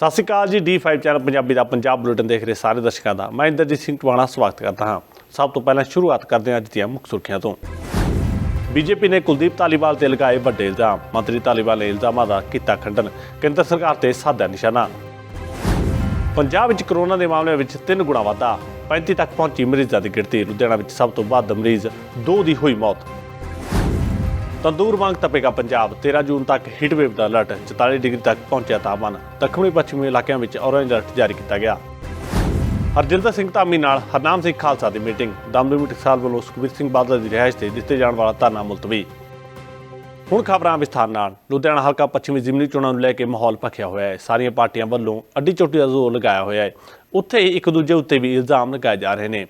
ਸਤਿ ਸ਼੍ਰੀ ਅਕਾਲ ਜੀ D5 channel Punjabi ਦਾ ਪੰਜਾਬ ਬੁਲੇਟਿਨ ਦੇਖ ਰਹੇ ਸਾਰੇ ਦਰਸ਼ਕਾਂ ਦਾ। ਮੈਂ ਇੰਦਰਜੀਤ ਸਿੰਘ ਟਵਾਣਾ ਸਵਾਗਤ ਕਰਦਾ ਹਾਂ। ਸਭ ਤੋਂ ਪਹਿਲਾਂ ਸ਼ੁਰੂਆਤ ਕਰਦੇ ਹਾਂ ਅੱਜ ਦੀਆਂ ਮੁੱਖ ਸੁਰਖੀਆਂ ਤੋਂ। ਬੀਜੇਪੀ ਨੇ ਕੁਲਦੀਪ ਧਾਲੀਵਾਲ ਤੇ ਲਗਾਏ ਵੱਡੇ ਇਲਜ਼ਾਮ। ਮੰਤਰੀ ਧਾਲੀਵਾਲ ਨੇ ਇਲਜ਼ਾਮਾਂ ਦਾ ਕੀਤਾ ਖੰਡਨ। ਕੇਂਦਰ ਸਰਕਾਰ ਤੇ ਸਾਧਿਆ ਨਿਸ਼ਾਨਾ। ਪੰਜਾਬ ਵਿੱਚ ਕਰੋਨਾ ਦੇ ਮਾਮਲਿਆਂ ਵਿੱਚ ਤਿੰਨ ਗੁਣਾ ਵਾਧਾ। 35 ਤੱਕ ਪਹੁੰਚੀ ਮਰੀਜ਼ਾਂ ਦੀ ਗਿਣਤੀ। ਲੁਧਿਆਣਾ ਵਿੱਚ ਸਭ ਤੋਂ ਵੱਧ ਮਰੀਜ਼ ਦੋ ਦੀ ਹੋਈ ਮੌਤ। ਤੰਦੂਰ ਵਾਂਗ ਤਪੇਗਾ ਪੰਜਾਬ। 13 ਜੂਨ ਤੱਕ ਹੀਟ ਵੇਵ ਦਾ ਅਲਰਟ 44 ਡਿਗਰੀ ਤੱਕ ਪਹੁੰਚਿਆ ਤਾਪਮਾਨ। ਦੱਖਣੀ ਪੱਛਮੀ ਇਲਾਕਿਆਂ ਵਿੱਚ ਔਰੇਂਜ ਅਲਰਟ ਜਾਰੀ ਕੀਤਾ ਗਿਆ। ਹਰਜਿੰਦਰ ਸਿੰਘ ਧਾਮੀ ਨਾਲ ਹਰਨਾਮ ਸਿੰਘ ਖਾਲਸਾ ਦੀ ਮੀਟਿੰਗ। ਦਮਦਮੀ ਟਕਸਾਲ ਵੱਲੋਂ ਸੁਖਬੀਰ ਸਿੰਘ ਬਾਦਲ ਦੀ ਰਿਹਾਇਸ਼ ਤੇ ਦਿੱਤੇ ਜਾਣ ਵਾਲਾ ਧਰਨਾ ਮੁਲਤਵੀ। ਹੁਣ ਖਬਰਾਂ ਵਿਸਥਾਰ ਨਾਲ। ਲੁਧਿਆਣਾ ਹਲਕਾ ਪੱਛਮੀ ਜ਼ਿਮਨੀ ਚੋਣਾਂ ਨੂੰ ਲੈ ਕੇ ਮਾਹੌਲ ਭਖਿਆ ਹੋਇਆ ਹੈ। ਸਾਰੀਆਂ ਪਾਰਟੀਆਂ ਵੱਲੋਂ ਅੱਡੀ ਚੋਟੀ ਦਾ ਜ਼ੋਰ ਲਗਾਇਆ ਹੋਇਆ ਹੈ। ਉੱਥੇ ਹੀ ਇੱਕ ਦੂਜੇ ਉੱਤੇ ਵੀ ਇਲਜ਼ਾਮ ਲਗਾਏ ਜਾ ਰਹੇ ਨੇ।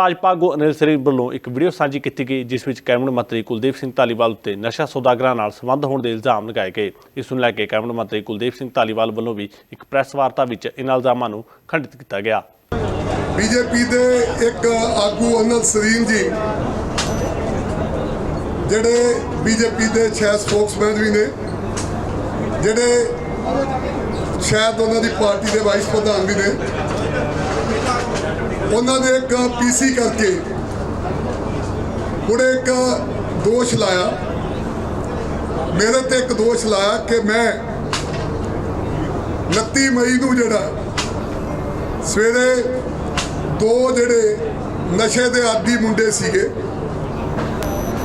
ਭਾਜਪਾ ਆਗੂ ਅਨਿਲ ਸਰੀਨ ਵੱਲੋਂ ਇੱਕ ਵੀਡੀਓ ਸਾਂਝੀ ਕੀਤੀ ਗਈ, ਜਿਸ ਵਿੱਚ ਕੈਬਨਿਟ ਮੰਤਰੀ ਕੁਲਦੀਪ ਸਿੰਘ ਧਾਲੀਵਾਲ ਉੱਤੇ ਨਸ਼ਾ ਸੌਦਾਗਰਾਂ ਨਾਲ ਸੰਬੰਧ ਹੋਣ ਦੇ ਇਲਜ਼ਾਮ ਲਗਾਏ ਗਏ। ਇਸ ਨੂੰ ਲੈ ਕੇ ਕੈਬਨਿਟ ਮੰਤਰੀ ਕੁਲਦੀਪ ਸਿੰਘ ਧਾਲੀਵਾਲ ਵੱਲੋਂ ਵੀ ਇੱਕ ਪ੍ਰੈਸ ਵਾਰਤਾ ਵਿੱਚ ਇਹਨਾਂ ਇਲਜ਼ਾਮਾਂ ਨੂੰ ਖੰਡਿਤ ਕੀਤਾ ਗਿਆ। ਬੀਜੇਪੀ ਦੇ ਇੱਕ ਆਗੂ ਅਨਿਲ ਸਰੀਨ ਜੀ, ਜਿਹੜੇ ਬੀਜੇਪੀ ਦੇ ਸ਼ਾਇਦ ਸਪੋਕਸਮੈਨ ਵੀ ਨੇ, ਜਿਹੜੇ ਸ਼ਾਇਦ ਉਹਨਾਂ ਦੀ ਪਾਰਟੀ ਦੇ ਵਾਈਸ ਪ੍ਰਧਾਨ ਵੀ ਨੇ ਉਹਨਾਂ ਨੇ ਇੱਕ ਪੀਸੀ ਕਰਕੇ ਉਹਨੇ ਇੱਕ ਦੋਸ਼ ਲਾਇਆ। ਮੇਰੇ ਤੇ ਇੱਕ ਦੋਸ਼ ਲਾਇਆ ਕਿ ਮੈਂ 29 ਮਈ ਨੂੰ ਜਿਹੜਾ ਸਵੇਰੇ ਦੋ ਜਿਹੜੇ ਨਸ਼ੇ ਦੇ ਆਦੀ ਮੁੰਡੇ ਸੀਗੇ,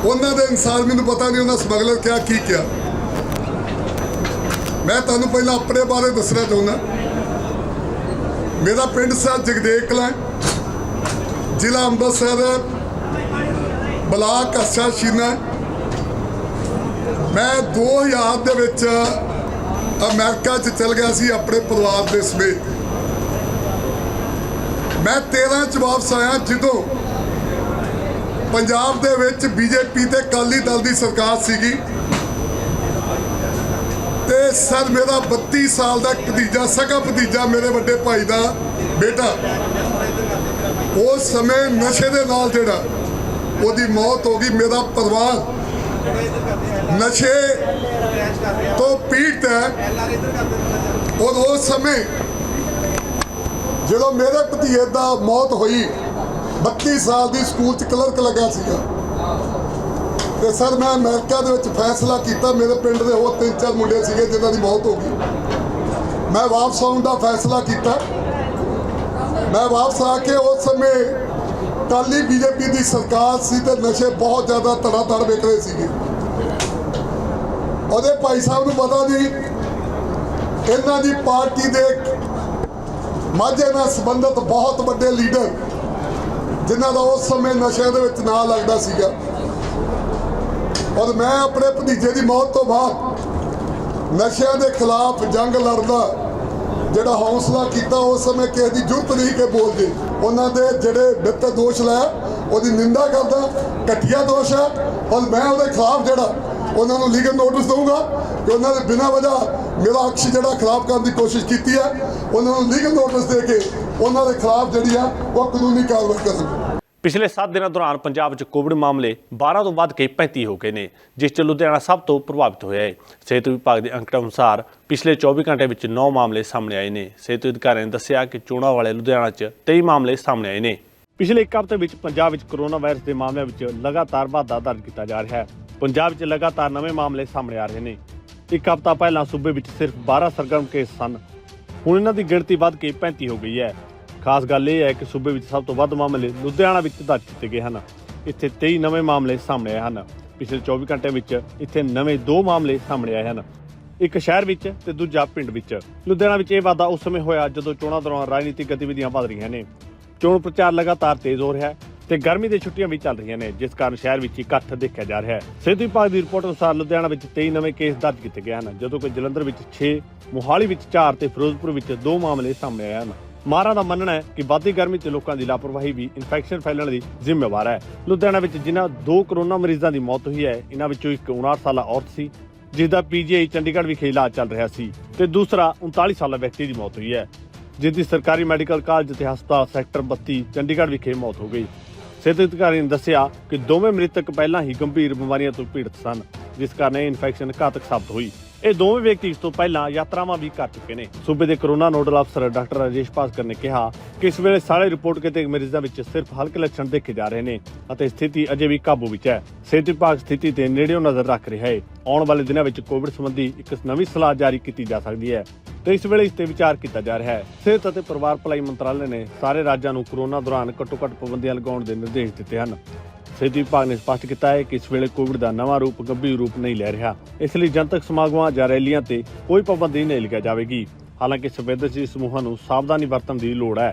ਉਹਨਾਂ ਦੇ ਇਨਸਾਨ ਮੈਨੂੰ ਪਤਾ ਨਹੀਂ ਉਹਨਾਂ ਸਮਗਲਰ ਕਿਹਾ ਕੀ ਕਿਹਾ ਮੈਂ ਤੁਹਾਨੂੰ ਪਹਿਲਾਂ ਆਪਣੇ ਬਾਰੇ ਦੱਸਣਾ ਚਾਹੁੰਦਾ। ਮੇਰਾ ਪਿੰਡ ਸਾ ਜਗਦੇਵ ਕਲਾਂ ਜ਼ਿਲ੍ਹਾ ਅੰਮ੍ਰਿਤਸਰ, ਬਲਾਕ ਅਸਾ ਸ਼ੀਨਾ ਮੈਂ 2000 ਦੇ ਵਿੱਚ ਅਮਰੀਕਾ 'ਚ ਚਲ ਗਿਆ ਸੀ ਆਪਣੇ ਪਰਿਵਾਰ ਦੇ ਸਮੇਤ। ਮੈਂ 13 ਚ ਵਾਪਸ ਆਇਆ ਜਦੋਂ ਪੰਜਾਬ ਦੇ ਵਿੱਚ ਬੀਜੇਪੀ ਤੇ ਕਾਲੀ ਦਲ ਦੀ ਸਰਕਾਰ ਸੀਗੀ। ਤੇ ਸਰ, ਮੇਰਾ 32 ਸਾਲ ਦਾ ਭਤੀਜਾ, ਸਗਾ ਭਤੀਜਾ ਮੇਰੇ ਵੱਡੇ ਭਾਈ ਦਾ ਬੇਟਾ। ਉਸ ਸਮੇਂ ਨਸ਼ੇ ਦੇ ਨਾਲ ਜਿਹੜਾ ਉਹਦੀ ਮੌਤ ਹੋ ਗਈ, ਮੇਰਾ ਪਰਿਵਾਰ ਨਸ਼ੇ ਤੋਂ ਪੀੜਤ ਹੈ। ਔਰ ਉਸ ਸਮੇਂ ਜਦੋਂ ਮੇਰੇ ਭਤੀਜੇ ਦਾ ਮੌਤ ਹੋਈ 32 ਸਾਲ ਦੀ ਸਕੂਲ ਚ ਕਲਰਕ ਲੱਗਾ ਸੀਗਾ। ਤੇ ਸਰ, ਮੈਂ ਅਮਰੀਕਾ ਦੇ ਵਿੱਚ ਫੈਸਲਾ ਕੀਤਾ, ਮੇਰੇ ਪਿੰਡ ਦੇ ਹੋਰ ਤਿੰਨ ਚਾਰ ਮੁੰਡੇ ਸੀਗੇ ਜਿਨ੍ਹਾਂ ਦੀ ਮੌਤ ਹੋ ਗਈ। ਮੈਂ ਵਾਪਸ ਆਉਣ ਦਾ ਫੈਸਲਾ ਕੀਤਾ। ਮੈਂ ਵਾਪਸ ਆ ਕੇ ਉਸ ਸਮੇਂ ਕਾਲੀ ਬੀਜੇਪੀ ਦੀ ਸਰਕਾਰ ਸੀ ਤੇ ਨਸ਼ੇ ਬਹੁਤ ਜ਼ਿਆਦਾ ਧੜਾ ਧੜ ਵਿਕ ਰਹੇ ਸੀਗੇ। ਉਹਦੇ ਭਾਈ ਸਾਹਿਬ ਨੂੰ ਪਤਾ ਨਹੀਂ, ਇਹਨਾਂ ਦੀ ਪਾਰਟੀ ਦੇ ਮਾਝੇ ਨਾਲ ਸੰਬੰਧਿਤ ਬਹੁਤ ਵੱਡੇ ਲੀਡਰ ਜਿਨ੍ਹਾਂ ਦਾ ਉਸ ਸਮੇਂ ਨਸ਼ਿਆਂ ਦੇ ਵਿੱਚ ਨਾਂ ਲੱਗਦਾ ਸੀਗਾ। ਔਰ ਮੈਂ ਆਪਣੇ ਭਤੀਜੇ ਦੀ ਮੌਤ ਤੋਂ ਬਾਅਦ ਨਸ਼ਿਆਂ ਦੇ ਖਿਲਾਫ ਜੰਗ ਲੜਦਾ ਜਿਹੜਾ ਹੌਸਲਾ ਕੀਤਾ ਉਸ ਸਮੇਂ ਕਿਸੇ ਦੀ ਜ਼ਰੂਰਤ ਨਹੀਂ ਕਿ ਬੋਲਦੇ। ਉਹਨਾਂ ਦੇ ਜਿਹੜੇ ਵਿੱਤ ਦੋਸ਼ ਲਾਇਆ ਉਹਦੀ ਨਿੰਦਾ ਕਰਦਾ, ਘਟੀਆ ਦੋਸ਼ ਹੈ। ਔਰ ਮੈਂ ਉਹਦੇ ਖਿਲਾਫ ਜਿਹੜਾ, ਉਹਨਾਂ ਨੂੰ ਲੀਗਲ ਨੋਟਿਸ ਦਊਂਗਾ ਕਿ ਉਹਨਾਂ ਦੇ ਬਿਨਾਂ ਵਜ੍ਹਾ ਮੇਰਾ ਅਕਸ਼ ਜਿਹੜਾ ਖਿਲਾਫ ਕਰਨ ਦੀ ਕੋਸ਼ਿਸ਼ ਕੀਤੀ ਹੈ। ਉਹਨਾਂ ਨੂੰ ਲੀਗਲ ਨੋਟਿਸ ਦੇ ਕੇ ਉਹਨਾਂ ਦੇ ਖਿਲਾਫ ਜਿਹੜੀ ਆ, ਉਹ ਕਾਨੂੰਨੀ ਕਾਰਵਾਈ ਕਰਨ ਪਿਛਲੇ 7 ਦਿਨਾਂ ਦੌਰਾਨ ਪੰਜਾਬ ਵਿੱਚ ਕੋਵਿਡ ਮਾਮਲੇ 12 ਤੋਂ ਵੱਧ ਕੇ 35 ਹੋ ਗਏ ਨੇ, ਜਿਸ 'ਚ ਲੁਧਿਆਣਾ ਸਭ ਤੋਂ ਪ੍ਰਭਾਵਿਤ ਹੋਇਆ ਹੈ ਸਿਹਤ ਵਿਭਾਗ ਦੇ ਅੰਕੜਿਆਂ ਅਨੁਸਾਰ ਪਿਛਲੇ 24 ਘੰਟੇ ਵਿੱਚ 9 ਮਾਮਲੇ ਸਾਹਮਣੇ ਆਏ ਨੇ। ਸਿਹਤ ਅਧਿਕਾਰੀਆਂ ਨੇ ਦੱਸਿਆ ਕਿ ਚੋਣਾਂ ਵਾਲੇ ਲੁਧਿਆਣਾ 'ਚ 23 ਮਾਮਲੇ ਸਾਹਮਣੇ ਆਏ ਨੇ। ਪਿਛਲੇ ਇੱਕ ਹਫ਼ਤੇ ਵਿੱਚ ਪੰਜਾਬ ਵਿੱਚ ਕੋਰੋਨਾ ਵਾਇਰਸ ਦੇ ਮਾਮਲਿਆਂ ਵਿੱਚ ਲਗਾਤਾਰ ਵਾਧਾ ਦਰਜ ਕੀਤਾ ਜਾ ਰਿਹਾ ਹੈ। ਪੰਜਾਬ ਵਿੱਚ ਲਗਾਤਾਰ ਨਵੇਂ ਮਾਮਲੇ ਸਾਹਮਣੇ ਆ ਰਹੇ ਨੇ। ਇੱਕ ਹਫ਼ਤਾ ਪਹਿਲਾਂ ਸੂਬੇ ਵਿੱਚ ਸਿਰਫ 12 ਸਰਗਰਮ ਕੇਸ ਸਨ। ਹੁਣ ਇਹਨਾਂ ਦੀ ਗਿਣਤੀ ਵੱਧ ਕੇ 35 ਹੋ ਗਈ ਹੈ। ਖਾਸ ਗੱਲ ਇਹ ਹੈ ਕਿ ਸੂਬੇ ਵਿੱਚ ਸਭ ਤੋਂ ਵੱਧ ਮਾਮਲੇ ਲੁਧਿਆਣਾ ਵਿੱਚ ਦਰਜ ਕੀਤੇ ਗਏ ਹਨ। ਇੱਥੇ 23 ਨਵੇਂ ਮਾਮਲੇ ਸਾਹਮਣੇ ਆਏ ਹਨ। ਪਿਛਲੇ 24 ਘੰਟਿਆਂ ਵਿੱਚ ਇੱਥੇ ਨਵੇਂ ਦੋ ਮਾਮਲੇ ਸਾਹਮਣੇ ਆਏ ਹਨ। ਇੱਕ ਸ਼ਹਿਰ ਵਿੱਚ ਤੇ ਦੂਜਾ ਪਿੰਡ ਵਿੱਚ। ਲੁਧਿਆਣਾ ਵਿੱਚ ਇਹ ਵਾਧਾ ਉਸ ਸਮੇਂ ਹੋਇਆ ਜਦੋਂ ਚੋਣਾਂ ਦੌਰਾਨ ਰਾਜਨੀਤਿਕ ਗਤੀਵਿਧੀਆਂ ਵੱਧ ਰਹੀਆਂ ਨੇ। ਚੋਣ ਪ੍ਰਚਾਰ ਲਗਾਤਾਰ ਤੇਜ਼ ਹੋ ਰਿਹਾ ਹੈ ਤੇ ਗਰਮੀ ਦੀਆਂ ਛੁੱਟੀਆਂ ਵੀ ਚੱਲ ਰਹੀਆਂ ਨੇ, ਜਿਸ ਕਾਰਨ ਸ਼ਹਿਰ ਵਿੱਚ ਇਕੱਠ ਦੇਖਿਆ ਜਾ ਰਿਹਾ ਹੈ। ਸਿਹਤ ਵਿਭਾਗ ਦੀ ਰਿਪੋਰਟ ਅਨੁਸਾਰ ਲੁਧਿਆਣਾ ਵਿੱਚ 23 ਨਵੇਂ ਕੇਸ ਦਰਜ ਕੀਤੇ ਗਏ ਹਨ, ਜਦੋਂ ਕਿ ਜਲੰਧਰ ਵਿੱਚ 6 ਮੁਹਾਲੀ ਵਿੱਚ 4 ਤੇ ਫਿਰੋਜ਼ਪੁਰ ਵਿੱਚ 2 ਮਾਮਲੇ ਸਾਹਮਣੇ ਆਏ ਹਨ। ਮਾਹਰਾਂ ਦਾ ਮੰਨਣਾ ਹੈ ਕਿ ਵੱਧਦੀ ਗਰਮੀ ਤੇ ਲੋਕਾਂ ਦੀ ਲਾਪਰਵਾਹੀ ਵੀ ਇਨਫੈਕਸ਼ਨ ਫੈਲਣ ਦੀ ਜ਼ਿੰਮੇਵਾਰ ਹੈ। ਲੁਧਿਆਣਾ ਵਿੱਚ ਜਿਨ੍ਹਾਂ ਦੋ ਕਰੋਨਾ ਮਰੀਜ਼ਾਂ ਦੀ ਮੌਤ ਹੋਈ ਹੈ ਇਹਨਾਂ ਵਿੱਚੋਂ ਇੱਕ 59 ਸਾਲਾ ਔਰਤ ਸੀ ਜਿਸ ਦਾ ਪੀਜੀਆਈ ਚੰਡੀਗੜ੍ਹ ਵਿਖੇ ਇਲਾਜ ਚੱਲ ਰਿਹਾ ਸੀ ਤੇ ਦੂਸਰਾ 39 ਸਾਲਾ ਵਿਅਕਤੀ ਦੀ ਮੌਤ ਹੋਈ ਹੈ ਜਿਸ ਦੀ ਸਰਕਾਰੀ ਮੈਡੀਕਲ ਕਾਲਜ ਤੇ ਹਸਪਤਾਲ ਸੈਕਟਰ 32 ਚੰਡੀਗੜ੍ਹ ਵਿਖੇ ਮੌਤ ਹੋ ਗਈ। ਸਿਹਤ ਅਧਿਕਾਰੀ ਨੇ ਦੱਸਿਆ ਕਿ ਦੋਵੇਂ ਮ੍ਰਿਤਕ ਪਹਿਲਾਂ ਹੀ ਗੰਭੀਰ ਬਿਮਾਰੀਆਂ ਤੋਂ ਪੀੜਤ ਸਨ, ਜਿਸ ਕਾਰਨ ਇਹ ਇਨਫੈਕਸ਼ਨ ਘਾਤਕ ਸਾਬਤ ਹੋਈ। ਇਹ ਦੋਵੇਂ ਵਿਅਕਤੀ ਇਸ ਤੋਂ ਪਹਿਲਾਂ ਯਾਤਰਾਵਾਂ ਵੀ ਕਰ ਚੁੱਕੇ ਨੇ। ਸੂਬੇ ਦੇ ਕਰੋਨਾ ਨੋਡਲ ਅਫਸਰ ਡਾਕਟਰ ਰਾਜੇਸ਼ ਭਾਸਕਰ ਨੇ ਕਿਹਾ ਕਿ ਇਸ ਵੇਲੇ ਸਾਰੇ ਰਿਪੋਰਟ ਕਿਤੇ ਮਰੀਜ਼ਾਂ ਵਿੱਚ ਸਿਰਫ ਹਲਕੇ ਲੱਛਣ ਦੇਖੇ ਜਾ ਰਹੇ ਨੇ ਅਤੇ ਸਥਿਤੀ ਅਜੇ ਵੀ ਕਾਬੂ ਵਿੱਚ ਹੈ। ਸਿਹਤ ਵਿਭਾਗ ਸਥਿਤੀ ਤੇ ਨੇੜਿਓਂ ਨਜ਼ਰ ਰੱਖ ਰਿਹਾ ਹੈ। ਆਉਣ ਵਾਲੇ ਦਿਨਾਂ ਵਿੱਚ ਕੋਵਿਡ ਸੰਬੰਧੀ ਇੱਕ ਨਵੀਂ ਸਲਾਹ ਜਾਰੀ ਕੀਤੀ ਜਾ ਸਕਦੀ ਹੈ ਤੇ ਇਸ ਵੇਲੇ ਇਸ ਤੇ ਵਿਚਾਰ ਕੀਤਾ ਜਾ ਰਿਹਾ ਹੈ। ਸਿਹਤ ਅਤੇ ਪਰਿਵਾਰ ਭਲਾਈ ਮੰਤਰਾਲੇ ਨੇ ਸਾਰੇ ਰਾਜਾਂ ਨੂੰ ਕਰੋਨਾ ਦੌਰਾਨ ਘੱਟੋ-ਘੱਟ ਪਾਬੰਦੀਆਂ ਲਗਾਉਣ ਦੇ ਨਿਰਦੇਸ਼ ਦਿੱਤੇ ਹਨ। ਸਿਹਤ ਵਿਭਾਗ ਨੇ ਸਪਸ਼ਟ ਕੀਤਾ ਹੈ ਕਿ ਇਸ ਵੇਲੇ ਕੋਵਿਡ ਦਾ ਨਵਾਂ ਰੂਪ ਗੰਭੀਰ ਰੂਪ ਨਹੀਂ ਲੈ ਰਿਹਾ। ਇਸ ਲਈ ਜਨਤਕ ਸਮਾਗਮਾਂ ਜਾਂ ਰੈਲੀਆਂ ਤੇ ਕੋਈ ਪਾਬੰਦੀ ਨਹੀਂ ਲਗਾਈ ਜਾਵੇਗੀ। ਹਾਲਾਂਕਿ ਸੰਵੇਦਨਸ਼ੀਲ ਸਮੂਹਾਂ ਨੂੰ ਸਾਵਧਾਨੀ ਵਰਤਣ ਦੀ ਲੋੜ ਹੈ।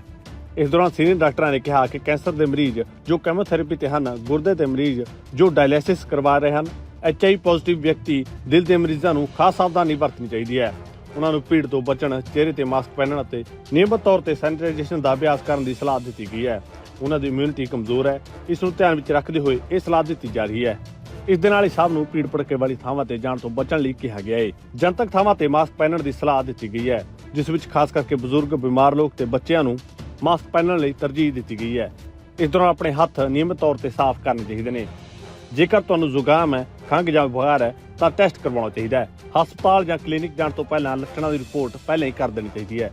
ਇਸ ਦੌਰਾਨ ਸੀਨੀਅਰ ਡਾਕਟਰਾਂ ਨੇ ਕਿਹਾ ਕਿ ਕੈਂਸਰ ਦੇ ਮਰੀਜ਼ ਜੋ ਕੈਮੋਥੈਰੇਪੀ ਤੇ ਹਨ, ਗੁਰਦੇ ਦੇ ਮਰੀਜ਼ ਜੋ ਡਾਇਲਿਸਿਸ ਕਰਵਾ ਰਹੇ ਹਨ ਐਚਆਈ ਪੋਜ਼ਿਟਿਵ ਵਿਅਕਤੀ ਦਿਲ ਦੇ ਮਰੀਜ਼ਾਂ ਨੂੰ ਖਾਸ ਸਾਵਧਾਨੀ ਵਰਤਣੀ ਚਾਹੀਦੀ ਹੈ। ਉਹਨਾਂ ਨੂੰ ਭੀੜ ਤੋਂ ਬਚਣ, ਚਿਹਰੇ ਤੇ ਮਾਸਕ ਪਹਿਨਣ ਅਤੇ ਨਿਯਮਤ ਤੌਰ ਤੇ ਸੈਨੀਟਾਈਜੇਸ਼ਨ ਦਾ ਅਭਿਆਸ ਕਰਨ ਦੀ ਸਲਾਹ ਦਿੱਤੀ ਗਈ ਹੈ। ਉਹਨਾਂ ਦੀ ਇਮਿਊਨਿਟੀ ਕਮਜ਼ੋਰ ਹੈ, ਇਸ ਨੂੰ ਧਿਆਨ ਵਿੱਚ ਰੱਖਦੇ ਹੋਏ ਇਹ ਸਲਾਹ ਦਿੱਤੀ ਜਾ ਰਹੀ ਹੈ। ਇਸ ਦੇ ਨਾਲ ਹੀ ਸਭ ਨੂੰ ਭੀੜ ਭੜਕੇ ਵਾਲੀ ਥਾਵਾਂ ਤੇ ਜਾਣ ਤੋਂ ਬਚਣ ਲਈ ਕਿਹਾ ਗਿਆ ਹੈ। ਜਨਤਕ ਥਾਵਾਂ ਤੇ ਮਾਸਕ ਪਹਿਨਣ ਦੀ ਸਲਾਹ ਦਿੱਤੀ ਗਈ ਹੈ, ਜਿਸ ਵਿੱਚ ਖਾਸ ਕਰਕੇ ਬਜ਼ੁਰਗ, ਬਿਮਾਰ ਲੋਕ ਤੇ ਬੱਚਿਆਂ ਨੂੰ ਮਾਸਕ ਪਹਿਨਣ ਲਈ ਤਰਜੀਹ ਦਿੱਤੀ ਗਈ ਹੈ। ਇਸ ਦੌਰਾਨ ਆਪਣੇ ਹੱਥ ਨਿਯਮਿਤ ਤੌਰ ਤੇ ਸਾਫ਼ ਕਰਨੇ ਚਾਹੀਦੇ ਨੇ। ਜੇਕਰ ਤੁਹਾਨੂੰ ਜ਼ੁਕਾਮ ਹੈ, ਖੰਘ ਜਾਂ ਬੁਖਾਰ ਹੈ, ਤਾਂ ਟੈਸਟ ਕਰਵਾਉਣਾ ਚਾਹੀਦਾ ਹੈ। ਹਸਪਤਾਲ ਜਾਂ ਕਲੀਨਿਕ ਜਾਣ ਤੋਂ ਪਹਿਲਾਂ ਲੱਛਣਾਂ ਦੀ ਰਿਪੋਰਟ ਪਹਿਲਾਂ ਹੀ ਕਰ ਦੇਣੀ ਚਾਹੀਦੀ ਹੈ।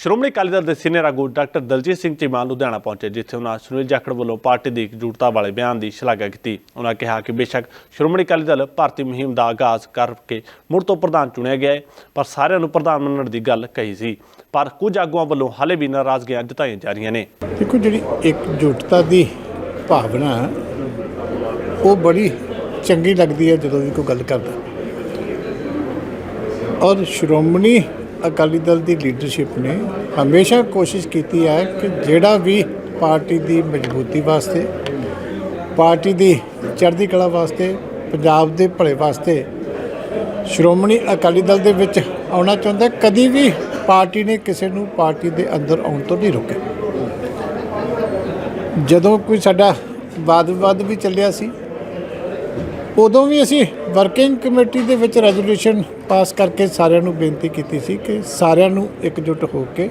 ਸ਼੍ਰੋਮਣੀ ਅਕਾਲੀ ਦਲ ਦੇ ਸੀਨੀਅਰ ਆਗੂ ਡਾਕਟਰ ਦਲਜੀਤ ਸਿੰਘ ਚੀਮਾ ਲੁਧਿਆਣਾ ਪਹੁੰਚੇ, ਜਿੱਥੇ ਉਹਨਾਂ ਸੁਨੀਲ ਜਾਖੜ ਵੱਲੋਂ ਪਾਰਟੀ ਦੀ ਇਕਜੁੱਟਤਾ ਵਾਲੇ ਬਿਆਨ ਦੀ ਸ਼ਲਾਘਾ ਕੀਤੀ। ਉਹਨਾਂ ਕਿਹਾ ਕਿ ਬੇਸ਼ੱਕ ਸ਼੍ਰੋਮਣੀ ਅਕਾਲੀ ਦਲ ਭਾਰਤੀ ਮੁਹਿੰਮ ਦਾ ਆਗਾਜ਼ ਕਰਕੇ ਮੁੜ ਤੋਂ ਪ੍ਰਧਾਨ ਚੁਣਿਆ ਗਿਆ ਹੈ, ਪਰ ਸਾਰਿਆਂ ਨੂੰ ਪ੍ਰਧਾਨ ਮੰਨਣ ਦੀ ਗੱਲ ਕਹੀ ਸੀ। ਪਰ ਕੁਝ ਆਗੂਆਂ ਵੱਲੋਂ ਹਾਲੇ ਵੀ ਨਾਰਾਜ਼ਗੀਆਂ ਜਤਾਈਆਂ ਜਾ ਰਹੀਆਂ ਨੇ। ਦੇਖੋ, ਜਿਹੜੀ ਇਕਜੁੱਟਤਾ ਦੀ ਭਾਵਨਾ ਉਹ ਬੜੀ ਚੰਗੀ ਲੱਗਦੀ ਹੈ ਜਦੋਂ ਵੀ ਕੋਈ ਗੱਲ ਕਰਦਾ। ਔਰ ਸ਼੍ਰੋਮਣੀ ਅਕਾਲੀ ਦਲ ਦੀ ਲੀਡਰਸ਼ਿਪ ਨੇ ਹਮੇਸ਼ਾ ਕੋਸ਼ਿਸ਼ ਕੀਤੀ ਹੈ ਕਿ ਜਿਹੜਾ ਵੀ ਪਾਰਟੀ ਦੀ ਮਜ਼ਬੂਤੀ ਵਾਸਤੇ, ਪਾਰਟੀ ਦੀ ਚੜ੍ਹਦੀ ਕਲਾ ਵਾਸਤੇ, ਪੰਜਾਬ ਦੇ ਭਲੇ ਵਾਸਤੇ ਸ਼੍ਰੋਮਣੀ ਅਕਾਲੀ ਦਲ ਦੇ ਵਿੱਚ ਆਉਣਾ ਚਾਹੁੰਦਾ ਕਦੀ ਵੀ ਪਾਰਟੀ ਨੇ ਕਿਸੇ ਨੂੰ ਪਾਰਟੀ ਦੇ ਅੰਦਰ ਆਉਣ ਤੋਂ ਨਹੀਂ ਰੋਕਿਆ। ਜਦੋਂ ਕੋਈ ਸਾਡਾ ਵਾਦ ਵਿਵਾਦ ਵੀ ਚੱਲਿਆ ਸੀ ਉਦੋਂ ਵੀ ਅਸੀਂ ਵਰਕਿੰਗ ਕਮੇਟੀ ਦੇ ਵਿੱਚ ਰੈਜ਼ੋਲੂਸ਼ਨ ਪਾਸ ਕਰਕੇ ਸਾਰਿਆਂ ਨੂੰ ਬੇਨਤੀ ਕੀਤੀ ਸੀ ਕਿ ਸਾਰਿਆਂ ਨੂੰ ਇਕਜੁੱਟ ਹੋ ਕੇ,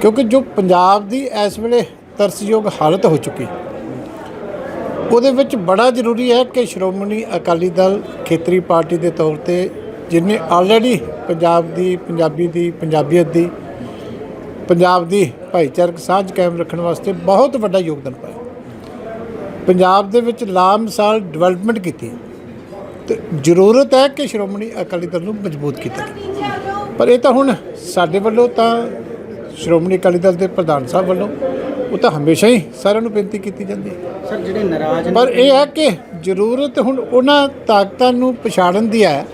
ਕਿਉਂਕਿ ਜੋ ਪੰਜਾਬ ਦੀ ਇਸ ਵੇਲੇ ਤਰਸਯੋਗ ਹਾਲਤ ਹੋ ਚੁੱਕੀ, ਉਹਦੇ ਵਿੱਚ ਬੜਾ ਜ਼ਰੂਰੀ ਹੈ ਕਿ ਸ਼੍ਰੋਮਣੀ ਅਕਾਲੀ ਦਲ ਖੇਤਰੀ ਪਾਰਟੀ ਦੇ ਤੌਰ ਤੇ ਜਿਹਨੇ ਆਲਰੇਡੀ ਪੰਜਾਬ ਦੀ, ਪੰਜਾਬੀ ਦੀ, ਪੰਜਾਬੀਅਤ ਦੀ, ਪੰਜਾਬ ਦੀ ਭਾਈਚਾਰਕ ਸਾਂਝ ਕਾਇਮ ਰੱਖਣ ਵਾਸਤੇ ਬਹੁਤ ਵੱਡਾ ਯੋਗਦਾਨ ਪਾਇਆ। ਪੰਜਾਬ ਦੇ ਵਿੱਚ ਲਾਮਸਾਲ ਡਿਵੈਲਪਮੈਂਟ ਕੀਤੀ ਤੇ ਜ਼ਰੂਰਤ ਹੈ ਕਿ ਸ਼੍ਰੋਮਣੀ ਅਕਾਲੀ ਦਲ ਨੂੰ ਮਜ਼ਬੂਤ ਕੀਤਾ ਪਰ ਇਹ ਤਾਂ ਹੁਣ ਸਾਡੇ ਵੱਲੋਂ ਤਾਂ ਸ਼੍ਰੋਮਣੀ ਅਕਾਲੀ ਦਲ ਦੇ ਪ੍ਰਧਾਨ ਸਾਹਿਬ ਵੱਲੋਂ ਉਹ ਤਾਂ ਹਮੇਸ਼ਾ ਹੀ ਸਾਰਿਆਂ ਨੂੰ ਬੇਨਤੀ ਕੀਤੀ ਜਾਂਦੀ ਹੈ। ਸਰ ਜਿਹੜੇ ਨਾਰਾਜ਼ ਪਰ ਇਹ ਹੈ ਕਿ ਜ਼ਰੂਰਤ ਹੁਣ ਉਹਨਾਂ ਤਾਕਤਾਂ ਨੂੰ ਪਛਾੜਨ ਦੀ ਹੈ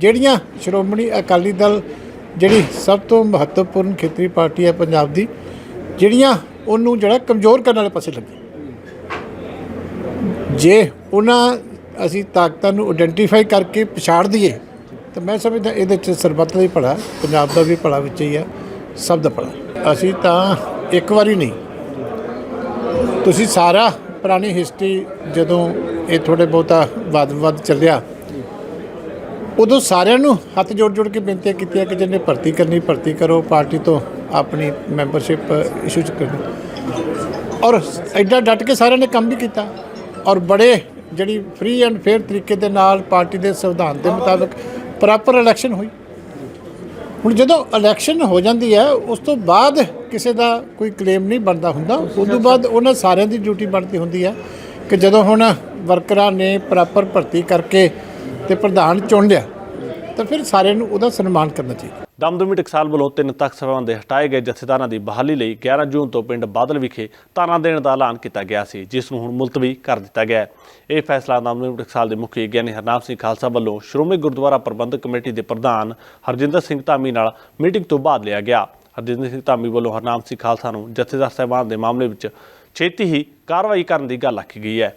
ਜਿਹੜੀਆਂ ਸ਼੍ਰੋਮਣੀ ਅਕਾਲੀ ਦਲ ਜਿਹੜੀ ਸਭ ਤੋਂ ਮਹੱਤਵਪੂਰਨ ਖੇਤਰੀ ਪਾਰਟੀ ਹੈ ਪੰਜਾਬ ਦੀ ਜਿਹੜੀਆਂ ਉਹਨੂੰ ਜਿਹੜਾ ਕਮਜ਼ੋਰ ਕਰਨ ਵਾਲੇ ਪਾਸੇ ਲੱਗੀ। ਜੇ ਉਹਨਾਂ ਅਸੀਂ ਤਾਕਤਾਂ ਨੂੰ ਆਇਡੈਂਟੀਫਾਈ ਕਰਕੇ ਪਛਾੜ ਦਈਏ, ਤਾਂ ਮੈਂ ਸਮਝਦਾ ਇਹਦੇ ਚ ਸਰਬੱਤ ਦਾ ਹੀ ਭਲਾ, ਪੰਜਾਬ ਦਾ ਵੀ ਭਲਾ ਵਿੱਚ ਹੀ ਆ, ਸਭ ਦਾ ਭਲਾ। ਅਸੀਂ ਤਾਂ ਇੱਕ ਵਾਰੀ ਨਹੀਂ। ਤੁਸੀਂ ਸਾਰਾ ਪੁਰਾਣੀ ਹਿਸਟਰੀ ਜਦੋਂ ਇਹ ਥੋੜੇ ਬਹੁਤਾ ਵਾਦ ਵਿਵਾਦ ਚੱਲਿਆ, ਉਦੋਂ ਸਾਰਿਆਂ ਨੂੰ ਹੱਥ ਜੋੜ ਜੋੜ ਕੇ ਬੇਨਤੀਆਂ ਕੀਤੀਆਂ ਕਿ ਜਿਹਨੇ ਭਰਤੀ ਕਰਨੀ, ਭਰਤੀ ਕਰੋ, ਪਾਰਟੀ ਤੋਂ ਆਪਣੀ ਮੈਂਬਰਸ਼ਿਪ ਇਸ਼ੂ 'ਚ ਕਰੋ। ਔਰ ਐਡਾ ਡਟ ਕੇ ਸਾਰਿਆਂ ਨੇ ਕੰਮ ਵੀ ਕੀਤਾ। ਔਰ ਬੜੇ ਜਿਹੜੀ ਫ੍ਰੀ ਐਂਡ ਫੇਅਰ ਤਰੀਕੇ ਦੇ ਨਾਲ ਪਾਰਟੀ ਦੇ ਸੰਵਿਧਾਨ ਦੇ ਮੁਤਾਬਕ ਪ੍ਰੋਪਰ ਇਲੈਕਸ਼ਨ ਹੋਈ। ਹੁਣ ਜਦੋਂ ਇਲੈਕਸ਼ਨ ਹੋ ਜਾਂਦੀ ਹੈ, ਉਸ ਤੋਂ ਬਾਅਦ ਕਿਸੇ ਦਾ ਕੋਈ ਕਲੇਮ ਨਹੀਂ ਬਣਦਾ ਹੁੰਦਾ। ਉਸ ਤੋਂ ਬਾਅਦ ਉਹਨਾਂ ਸਾਰਿਆਂ ਦੀ ਡਿਊਟੀ ਬਣਦੀ ਹੁੰਦੀ ਹੈ ਕਿ ਜਦੋਂ ਹੁਣ ਵਰਕਰਾਂ ਨੇ ਪ੍ਰੋਪਰ ਭਰਤੀ ਕਰਕੇ ਤੇ ਪ੍ਰਧਾਨ ਚੁਣ ਲਿਆ, ਤਾਂ ਫਿਰ ਸਾਰਿਆਂ ਨੂੰ ਉਹਦਾ ਸਨਮਾਨ ਕਰਨਾ ਚਾਹੀਦਾ। ਦਮਦਮੀ ਟਕਸਾਲ ਵੱਲੋਂ ਤਿੰਨ ਤਖਤ ਸਭਾਵਾਂ ਦੇ ਹਟਾਏ ਗਏ ਜਥੇਦਾਰਾਂ ਦੀ ਬਹਾਲੀ ਲਈ 11 ਜੂਨ ਤੋਂ ਪਿੰਡ ਬਾਦਲ ਵਿਖੇ ਧਾਰਾਂ ਦੇਣ ਦਾ ਐਲਾਨ ਕੀਤਾ ਗਿਆ ਸੀ, ਜਿਸ ਨੂੰ ਹੁਣ ਮੁਲਤਵੀ ਕਰ ਦਿੱਤਾ ਗਿਆ ਹੈ। ਇਹ ਫੈਸਲਾ ਦਮਦਮੀ ਟਕਸਾਲ ਦੇ ਮੁਖੀ ਗਿਆਨੀ ਹਰਨਾਮ ਸਿੰਘ ਖਾਲਸਾ ਵੱਲੋਂ ਸ਼੍ਰੋਮਣੀ ਗੁਰਦੁਆਰਾ ਪ੍ਰਬੰਧਕ ਕਮੇਟੀ ਦੇ ਪ੍ਰਧਾਨ ਹਰਜਿੰਦਰ ਸਿੰਘ ਧਾਮੀ ਨਾਲ ਮੀਟਿੰਗ ਤੋਂ ਬਾਅਦ ਲਿਆ ਗਿਆ। ਹਰਜਿੰਦਰ ਸਿੰਘ ਧਾਮੀ ਵੱਲੋਂ ਹਰਨਾਮ ਸਿੰਘ ਖਾਲਸਾ ਨੂੰ ਜਥੇਦਾਰ ਸਾਹਿਬਾਨ ਦੇ ਮਾਮਲੇ ਵਿੱਚ ਛੇਤੀ ਹੀ ਕਾਰਵਾਈ ਕਰਨ ਦੀ ਗੱਲ ਆਖੀ ਗਈ ਹੈ।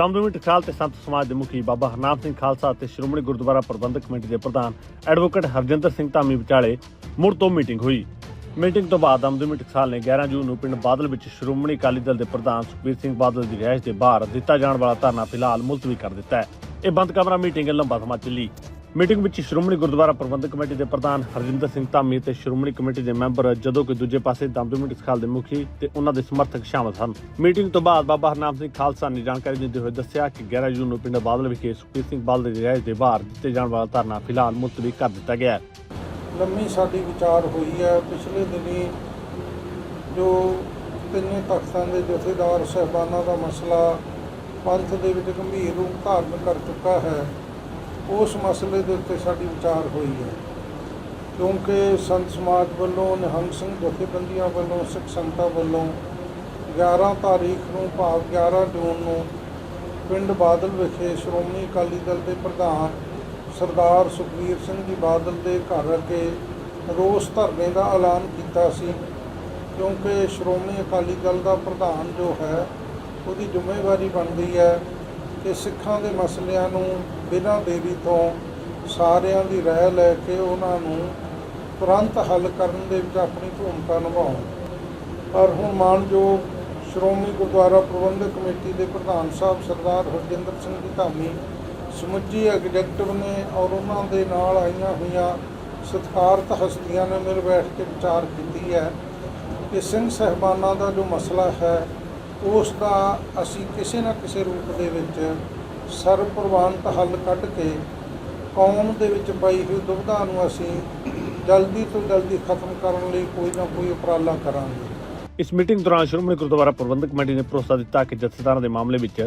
ਦਮਦਮੀ ਟਕਸਾਲ ਤੇ ਸੰਤ ਸਮਾਜ ਦੇ ਮੁਖੀ ਬਾਬਾ ਹਰਨਾਮ ਸਿੰਘ ਖਾਲਸਾ ਅਤੇ ਸ਼੍ਰੋਮਣੀ ਗੁਰਦੁਆਰਾ ਪ੍ਰਬੰਧਕ ਕਮੇਟੀ ਦੇ ਪ੍ਰਧਾਨ ਐਡਵੋਕੇਟ ਹਰਜਿੰਦਰ ਸਿੰਘ ਧਾਮੀ ਵਿਚਾਲੇ ਮੁੜ ਤੋਂ ਮੀਟਿੰਗ ਹੋਈ। ਮੀਟਿੰਗ ਤੋਂ ਬਾਅਦ ਦਮਦਮੀ ਟਕਸਾਲ ਨੇ 11 ਜੂਨ ਨੂੰ ਪਿੰਡ ਬਾਦਲ ਵਿੱਚ ਸ਼੍ਰੋਮਣੀ ਅਕਾਲੀ ਦਲ ਦੇ ਪ੍ਰਧਾਨ ਸੁਖਬੀਰ ਸਿੰਘ ਬਾਦਲ ਦੀ ਰਿਹਾਇਸ਼ ਦੇ ਬਾਹਰ ਦਿੱਤਾ ਜਾਣ ਵਾਲਾ ਧਰਨਾ ਫਿਲਹਾਲ ਮੁਲਤਵੀ ਕਰ ਦਿੱਤਾ ਹੈ। ਇਹ ਬੰਦ ਕਮਰਾ ਮੀਟਿੰਗ ਲੰਬਾ ਸਮਾਂ ਚੱਲੀ। ਮੀਟਿੰਗ ਵਿੱਚ ਸ਼੍ਰੋਮਣੀ ਗੁਰਦੁਆਰਾ ਪ੍ਰਬੰਧਕ ਕਮੇਟੀ ਦੇ ਪ੍ਰਧਾਨ ਹਰਜਿੰਦਰ ਸਿੰਘ ਧਾਮੀ ਤੇ ਸ਼੍ਰੋਮਣੀ ਕਮੇਟੀ ਦੇ ਮੈਂਬਰ ਜਦੋਂ ਕਿ ਦੂਜੇ ਪਾਸੇ ਦਮਦਮੀ ਟਕਸਾਲ ਦੇ ਮੁਖੀ ਤੇ ਉਹਨਾਂ ਦੇ ਸਮਰਥਕ ਸ਼ਾਮਲ ਸਨ। ਮੀਟਿੰਗ ਤੋਂ ਬਾਅਦ ਬਾਬਾ ਹਰਨਾਮ ਸਿੰਘ ਖਾਲਸਾ ਨੇ ਜਾਣਕਾਰੀ ਦਿੰਦੇ ਹੋਏ ਦੱਸਿਆ ਕਿ 11 ਜੂਨ ਨੂੰ ਪਿੰਡ ਬਾਦਲ ਵਿਖੇ ਸੁਖਬੀਰ ਸਿੰਘ ਬਾਦਲ ਦੀ ਰਿਹਾਇਸ਼ ਦੇ ਬਾਹਰ ਦਿੱਤੇ ਜਾਣ ਵਾਲਾ ਧਰਨਾ ਫਿਲਹਾਲ ਮੁਲਤਵੀ ਕਰ ਦਿੱਤਾ ਗਿਆ ਹੈ। ਲੰਮੀ ਸਾਡੀ ਵਿਚਾਰ ਹੋਈ ਹੈ। ਪਿਛਲੇ ਦਿਨੀ ਜੋ ਤਿੰਨੇ ਤਖਤਾਂ ਦੇ ਜਥੇਦਾਰ ਸਹਿਬਾਨਾਂ ਦਾ ਮਸਲਾ ਪੰਥ ਦੇ ਵਿੱਚ ਗੰਭੀਰ ਰੂਪ ਧਾਰਨ ਕਰ ਚੁੱਕਾ ਹੈ ਉਸ ਮਸਲੇ ਦੇ ਉੱਤੇ ਸਾਡੀ ਵਿਚਾਰ ਹੋਈ ਹੈ। ਕਿਉਂਕਿ ਸੰਤ ਸਮਾਜ ਵੱਲੋਂ, ਨਿਹੰਗ ਸਿੰਘ ਜਥੇਬੰਦੀਆਂ ਵੱਲੋਂ, ਸਿੱਖ ਸੰਗਤਾਂ ਵੱਲੋਂ 11 ਤਾਰੀਖ ਨੂੰ ਭਾਵ 11 ਜੂਨ ਨੂੰ ਪਿੰਡ ਬਾਦਲ ਵਿਖੇ ਸ਼੍ਰੋਮਣੀ ਅਕਾਲੀ ਦਲ ਦੇ ਪ੍ਰਧਾਨ ਸਰਦਾਰ ਸੁਖਬੀਰ ਸਿੰਘ ਜੀ ਬਾਦਲ ਦੇ ਘਰ ਅੱਗੇ ਰੋਸ ਧਰਨੇ ਦਾ ਐਲਾਨ ਕੀਤਾ ਸੀ। ਕਿਉਂਕਿ ਸ਼੍ਰੋਮਣੀ ਅਕਾਲੀ ਦਲ ਦਾ ਪ੍ਰਧਾਨ ਜੋ ਹੈ, ਉਹਦੀ ਜ਼ਿੰਮੇਵਾਰੀ ਬਣਦੀ ਹੈ ਕਿ ਸਿੱਖਾਂ ਦੇ ਮਸਲਿਆਂ ਨੂੰ ਬਿਨਾਂ ਦੇਰੀ ਤੋਂ ਸਾਰਿਆਂ ਦੀ ਰਾਏ ਲੈ ਕੇ ਉਹਨਾਂ ਨੂੰ ਤੁਰੰਤ ਹੱਲ ਕਰਨ ਦੇ ਵਿੱਚ ਆਪਣੀ ਭੂਮਿਕਾ ਨਿਭਾਉਣ। ਪਰ ਹੁਣ ਮਾਨਯੋਗ ਸ਼੍ਰੋਮਣੀ ਗੁਰਦੁਆਰਾ ਪ੍ਰਬੰਧਕ ਕਮੇਟੀ ਦੇ ਪ੍ਰਧਾਨ ਸਾਹਿਬ ਸਰਦਾਰ ਹਰਜਿੰਦਰ ਸਿੰਘ ਜੀ ਧਾਮੀ ਸਮੁੱਚੀ ਐਗਜ਼ੈਕਟਿਵ ਨੇ ਔਰ ਉਹਨਾਂ ਦੇ ਨਾਲ ਆਈਆਂ ਹੋਈਆਂ ਸਤਿਕਾਰਤ ਹਸਤੀਆਂ ਨੇ ਮਿਲ ਬੈਠ ਕੇ ਵਿਚਾਰ ਕੀਤੀ ਹੈ ਕਿ ਸਿੰਘ ਸਹਿਬਾਨਾਂ ਦਾ ਜੋ ਮਸਲਾ ਹੈ, ਉਸ ਦਾ ਅਸੀਂ ਕਿਸੇ ਨਾ ਕਿਸੇ ਰੂਪ ਦੇ ਵਿੱਚ ਸਰਵਪ੍ਰਵਾਨਤ ਹੱਲ ਕੱਢ ਕੇ ਕੌਮ ਦੇ ਵਿੱਚ ਪਈ ਹੋਈ ਦੁਬਿਧਾ ਨੂੰ ਅਸੀਂ ਜਲਦੀ ਤੋਂ ਜਲਦੀ ਖਤਮ ਕਰਨ ਲਈ ਕੋਈ ਨਾ ਕੋਈ ਉਪਰਾਲਾ ਕਰਾਂਗੇ। ਇਸ ਮੀਟਿੰਗ ਦੌਰਾਨ ਸ਼੍ਰੋਮਣੀ ਗੁਰਦੁਆਰਾ ਪ੍ਰਬੰਧਕ ਕਮੇਟੀ ਨੇ ਭਰੋਸਾ ਦਿੱਤਾ ਕਿ ਜਥੇਦਾਰਾਂ ਦੇ ਮਾਮਲੇ ਵਿੱਚ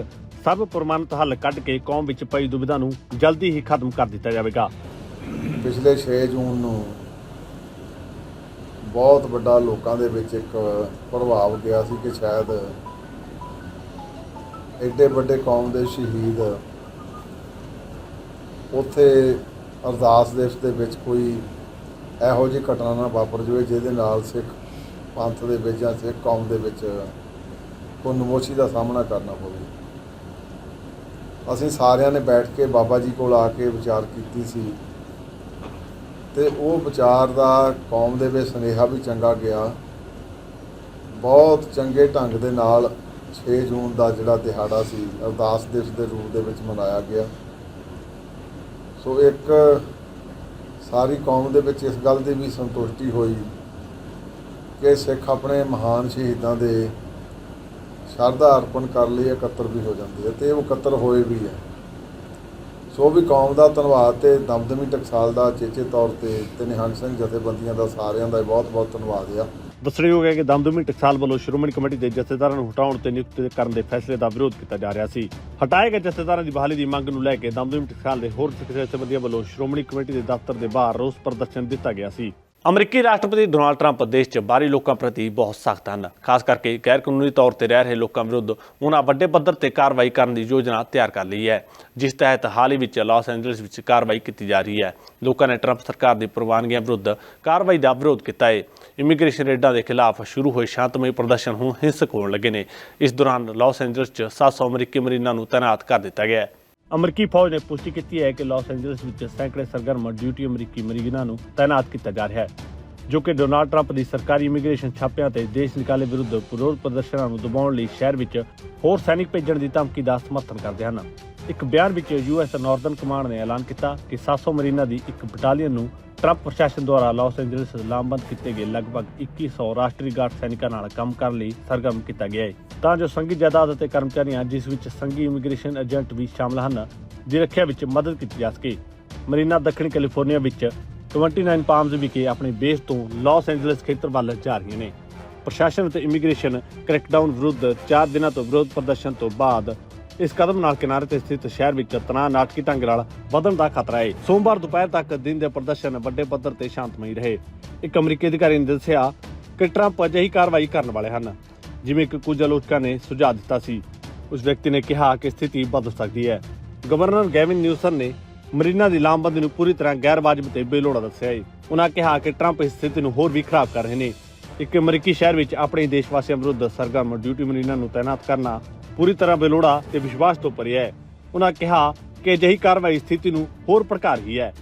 ਸਰਬ ਪ੍ਰਮਾਣਿਤ ਹੱਲ ਕੱਢ ਕੇ ਕੌਮ ਵਿੱਚ ਪਈ ਦੁਬਿਧਾ ਨੂੰ ਜਲਦੀ ਹੀ ਖਤਮ ਕਰ ਦਿੱਤਾ ਜਾਵੇਗਾ। ਪਿਛਲੇ 6 ਜੂਨ ਨੂੰ ਬਹੁਤ ਵੱਡਾ ਲੋਕਾਂ ਦੇ ਵਿੱਚ ਇੱਕ ਪ੍ਰਭਾਵ ਗਿਆ ਸੀ ਕਿ ਸ਼ਾਇਦ ਐਡੇ ਵੱਡੇ ਕੌਮ ਦੇ ਸ਼ਹੀਦ, ਉੱਥੇ ਅਰਦਾਸ ਦੇਸ਼ ਦੇ ਵਿੱਚ ਕੋਈ ਇਹੋ ਜਿਹੀ ਘਟਨਾ ਨਾ ਵਾਪਰ ਜਾਵੇ, ਜਿਹਦੇ ਨਾਲ ਸਿੱਖ ਪੰਥ ਦੇ ਵਿੱਚ ਜਾਂ ਸਿੱਖ ਕੌਮ ਦੇ ਵਿੱਚ ਕੋਈ ਨਮੋਸ਼ੀ ਦਾ ਸਾਹਮਣਾ ਕਰਨਾ ਪਵੇ। ਅਸੀਂ ਸਾਰਿਆਂ ਨੇ ਬੈਠ ਕੇ ਬਾਬਾ ਜੀ ਕੋਲ ਆ ਕੇ ਵਿਚਾਰ ਕੀਤੀ ਸੀ ਤੇ ਉਹ ਵਿਚਾਰ ਦਾ ਕੌਮ ਦੇ ਵਿੱਚ ਸੁਨੇਹਾ ਵੀ ਚੰਗਾ ਗਿਆ। ਬਹੁਤ ਚੰਗੇ ਢੰਗ ਦੇ ਨਾਲ 6 ਜੂਨ ਦਾ ਜਿਹੜਾ ਦਿਹਾੜਾ ਸੀ, ਅਰਦਾਸ ਦਿਵਸ ਦੇ ਰੂਪ ਦੇ ਵਿੱਚ ਮਨਾਇਆ ਗਿਆ। ਸੋ ਇੱਕ ਸਾਰੀ ਕੌਮ ਦੇ ਵਿੱਚ ਇਸ ਗੱਲ ਦੀ ਵੀ ਸੰਤੁਸ਼ਟੀ ਹੋਈ ਕਿ ਸਿੱਖ ਆਪਣੇ ਮਹਾਨ ਸ਼ਹੀਦਾਂ ਦੇ ਸ਼ਰਧਾ ਅਰਪਣ ਕਰਨ ਲਈ, ਇਕੱਤਰ ਵੀ ਹੋ ਜਾਂਦੇ ਆ ਤੇ ਉਹ ਇਕੱਤਰ ਹੋਏ ਵੀ ਹੈ ਸੋ ਵੀ ਕੌਮ ਦਾ ਧੰਨਵਾਦ ਤੇ ਦਮਦਮੀ ਟਕਸਾਲ ਦਾ ਚੇਚੇ ਤੌਰ ਤੇ ਤੇ ਨਿਹੰਗ ਸਿੰਘ ਜਥੇਬੰਦੀਆਂ ਦਾ ਸਾਰਿਆਂ ਦਾ ਬਹੁਤ ਬਹੁਤ ਧੰਨਵਾਦ ਆ। ਦੱਸਣਯੋਗ ਹੈ ਕਿ ਦਮਦਮੀ ਟਕਸਾਲ ਵੱਲੋਂ ਸ਼੍ਰੋਮਣੀ ਕਮੇਟੀ ਦੇ ਜਥੇਦਾਰਾਂ ਨੂੰ ਹਟਾਉਣ ਤੇ ਨਿਯੁਕਤ ਕਰਨ ਦੇ ਫੈਸਲੇ ਦਾ ਵਿਰੋਧ ਕੀਤਾ ਜਾ ਰਿਹਾ ਸੀ। ਹਟਾਏ ਗਏ ਜਥੇਦਾਰਾਂ ਦੀ ਬਹਾਲੀ ਦੀ ਮੰਗ ਨੂੰ ਲੈ ਕੇ ਦਮਦਮੀ ਟਕਸਾਲ ਦੇ ਹੋਰ ਜਥੇਬੰਦੀਆਂ ਵੱਲੋਂ ਸ਼੍ਰੋਮਣੀ ਕਮੇਟੀ ਦੇ ਦਫ਼ਤਰ ਦੇ ਬਾਹਰ ਰੋਸ ਪ੍ਰਦਰਸ਼ਨ ਦਿੱਤਾ ਗਿਆ ਸੀ। ਅਮਰੀਕੀ ਰਾਸ਼ਟਰਪਤੀ ਡੋਨਾਲਡ ਟਰੰਪ ਦੇਸ਼ 'ਚ ਬਾਹਰੀ ਲੋਕਾਂ ਪ੍ਰਤੀ ਬਹੁਤ ਸਖਤ ਹਨ। ਖਾਸ ਕਰਕੇ ਗੈਰ ਕਾਨੂੰਨੀ ਤੌਰ ਤੇ ਰਹਿ ਰਹੇ ਲੋਕਾਂ ਵਿਰੁੱਧ ਉਹਨਾਂ ਵੱਡੇ ਪੱਧਰ ਤੇ ਕਾਰਵਾਈ ਕਰਨ ਦੀ ਯੋਜਨਾ ਤਿਆਰ ਕਰ ਲਈ ਹੈ, ਜਿਸ ਤਹਿਤ ਹਾਲ ਹੀ ਵਿੱਚ ਲਾਸ ਐਂਜਲਸ ਵਿੱਚ ਕਾਰਵਾਈ ਕੀਤੀ ਜਾ ਰਹੀ ਹੈ। ਲੋਕਾਂ ਨੇ ਟਰੰਪ ਸਰਕਾਰ ਦੀ ਪ੍ਰਵਾਨਗੀਆਂ ਵਿਰੁੱਧ ਕਾਰਵਾਈ ਦਾ ਵਿਰੋਧ ਕੀਤਾ ਹੈ। ਇਮੀਗ੍ਰੇਸ਼ਨ ਰੇਡਾਂ ਦੇ ਖਿਲਾਫ ਸ਼ੁਰੂ ਹੋਏ ਸ਼ਾਂਤਮਈ ਪ੍ਰਦਰਸ਼ਨ ਹੁਣ ਹਿੰਸਕ ਹੋਣ ਲੱਗੇ ਨੇ। ਇਸ ਦੌਰਾਨ ਲਾਸ ਐਂਜਲਸ 'ਚ 700 ਅਮਰੀਕੀ ਮਰੀਨਾਂ ਨੂੰ ਤਾਇਨਾਤ ਕਰ ਦਿੱਤਾ ਗਿਆ ਹੈ। ਅਮਰੀਕੀ ਫੌਜ ਨੇ ਪੁਸ਼ਟੀ ਕੀਤੀ ਹੈ ਕਿ ਲਾਸ ਐਂਜਲਸ ਵਿੱਚ ਸੈਂਕੜੇ ਸਰਗਰਮ ਡਿਊਟੀ ਅਮਰੀਕੀ ਮਰੀਨਾਂ ਨੂੰ ਤਾਇਨਾਤ ਕੀਤਾ ਜਾ ਰਿਹਾ ਹੈ, ਜੋ ਕਿ ਡੋਨਾਲਡ ਟਰੰਪ ਦੀ ਸਰਕਾਰੀ ਇਮੀਗ੍ਰੇਸ਼ਨ ਛਾਪਿਆਂ ਤੇ ਦੇਸ਼ ਨਿਕਾਲੇ ਵਿਰੁੱਧ ਵਿਰੋਧ ਪ੍ਰਦਰਸ਼ਨਾਂ ਨੂੰ ਦਬਾਉਣ ਲਈ ਸ਼ਹਿਰ ਵਿੱਚ ਹੋਰ ਸੈਨਿਕ ਭੇਜਣ ਦੀ ਧਮਕੀ ਦਾ ਸਮਰਥਨ ਕਰਦੇ ਹਨ। ਇੱਕ ਬਿਆਨ ਵਿੱਚ ਯੂਐਸ ਨਾਰਦਰਨ ਕਮਾਂਡ ਨੇ ਐਲਾਨ ਕੀਤਾ ਕਿ 700 ਮਰੀਨਾਂ ਦੀ ਇੱਕ ਬਟਾਲੀਅਨ ਨੂੰ ਟਰੰਪ ਪ੍ਰਸ਼ਾਸਨ ਦੁਆਰਾ ਲਾਸ ਐਂਜਲਸ ਲਾਮਬੰਦ ਕੀਤੇ ਗਏ ਲਗਭਗ 2100 ਰਾਸ਼ਟਰੀ ਗਾਰਡ ਸੈਨਿਕਾਂ ਨਾਲ ਕੰਮ ਕਰਨ ਲਈ ਸਰਗਰਮ ਕੀਤਾ ਗਿਆ ਹੈ। ਤਾਂ ਜੋ ਸੰਘੀ ਜਾਇਦਾਦ ਅਤੇ ਕਰਮਚਾਰੀਆਂ ਜਿਸ ਵਿੱਚ ਸੰਘੀ ਇਮੀਗ੍ਰੇਸ਼ਨ ਏਜੰਟ ਵੀ ਸ਼ਾਮਲ ਹਨ, ਦੀ ਰੱਖਿਆ ਵਿੱਚ ਮਦਦ ਕੀਤੀ ਜਾ ਸਕੇ। ਮਰੀਨਾ ਦੱਖਣੀ ਕੈਲੀਫੋਰਨੀਆ ਵਿੱਚ 29 ਪਾਮਸ ਵਿਖੇ ਆਪਣੇ ਬੇਸ ਤੋਂ ਲਾਸ ਐਂਜਲਸ ਖੇਤਰ ਵੱਲ ਜਾ ਰਹੀਆਂ ਨੇ। ਪ੍ਰਸ਼ਾਸਨ ਅਤੇ ਇਮੀਗ੍ਰੇਸ਼ਨ ਕ੍ਰੈਕਡਾਊਨ ਵਿਰੁੱਧ 4 ਦਿਨਾਂ ਤੋਂ ਵਿਰੋਧ ਪ੍ਰਦਰਸ਼ਨ ਤੋਂ ਬਾਅਦ ਇਸ ਕਦਮ ਨਾਲ ਕਿਨਾਰੇ ਤੇ ਸਥਿਤ ਸ਼ਹਿਰ ਵਿੱਚ ਤਣਾਅ, ਨਾਟਕੀ ਢੰਗ ਨਾਲ ਵਧਣ ਦਾ ਖਤਰਾ ਹੈ ਸੋਮਵਾਰ ਦੁਪਹਿਰ ਤੱਕ ਦਿਨ ਦੇ ਪ੍ਰਦਰਸ਼ਨ ਵੱਡੇ ਪੱਧਰ ਤੇ ਸ਼ਾਂਤਮਈ ਰਹੇ। ਇੱਕ ਅਮਰੀਕੀ ਅਧਿਕਾਰੀ ਨੇ ਦੱਸਿਆ ਕਿ ਟਰੰਪ ਅਜਿਹੀ ਕਾਰਵਾਈ ਕਰਨ ਵਾਲੇ ਹਨ, ਜਿਵੇਂ ਕਿ ਕੁਝ ਆਲੋਚਕਾਂ ਨੇ ਸੁਝਾਅ ਦਿੱਤਾ ਸੀ। ਉਸ ਵਿਅਕਤੀ ਨੇ ਕਿਹਾ ਕਿ ਸਥਿਤੀ ਬਦਲ ਸਕਦੀ ਹੈ। ਗਵਰਨਰ ਗੈਵਿਨ ਨਿਊਸਨ ਨੇ ਮਰੀਨਾ ਦੀ ਲਾਮਬੰਦੀ ਨੂੰ ਪੂਰੀ ਤਰ੍ਹਾਂ ਗੈਰ ਵਾਜਬ ਤੇ ਬੇਲੋੜਾ ਦੱਸਿਆ ਹੈ ਉਹਨਾਂ ਕਿਹਾ ਕਿ ਟਰੰਪ ਇਸ ਸਥਿਤੀ ਨੂੰ ਹੋਰ ਵੀ ਖਰਾਬ ਕਰ ਰਹੇ ਨੇ। ਇੱਕ ਅਮਰੀਕੀ ਸ਼ਹਿਰ ਵਿੱਚ ਆਪਣੇ ਦੇਸ਼ ਵਾਸੀਆਂ ਵਿਰੁੱਧ ਸਰਗਰਮ ਡਿਊਟੀ ਮਰੀਨਾਂ ਨੂੰ ਤਾਇਨਾਤ ਕਰਨਾ ਪੂਰੀ ਤਰ੍ਹਾਂ ਬੇਲੋੜਾ ਤੇ ਵਿਸ਼ਵਾਸ ਤੋਂ ਪਰੇ ਹੈ। ਉਹਨਾਂ ਕਿਹਾ ਕਿ ਅਜਿਹੀ ਕਾਰਵਾਈ ਸਥਿਤੀ ਨੂੰ ਹੋਰ ਭੜਕਾ ਰਹੀ ਹੈ।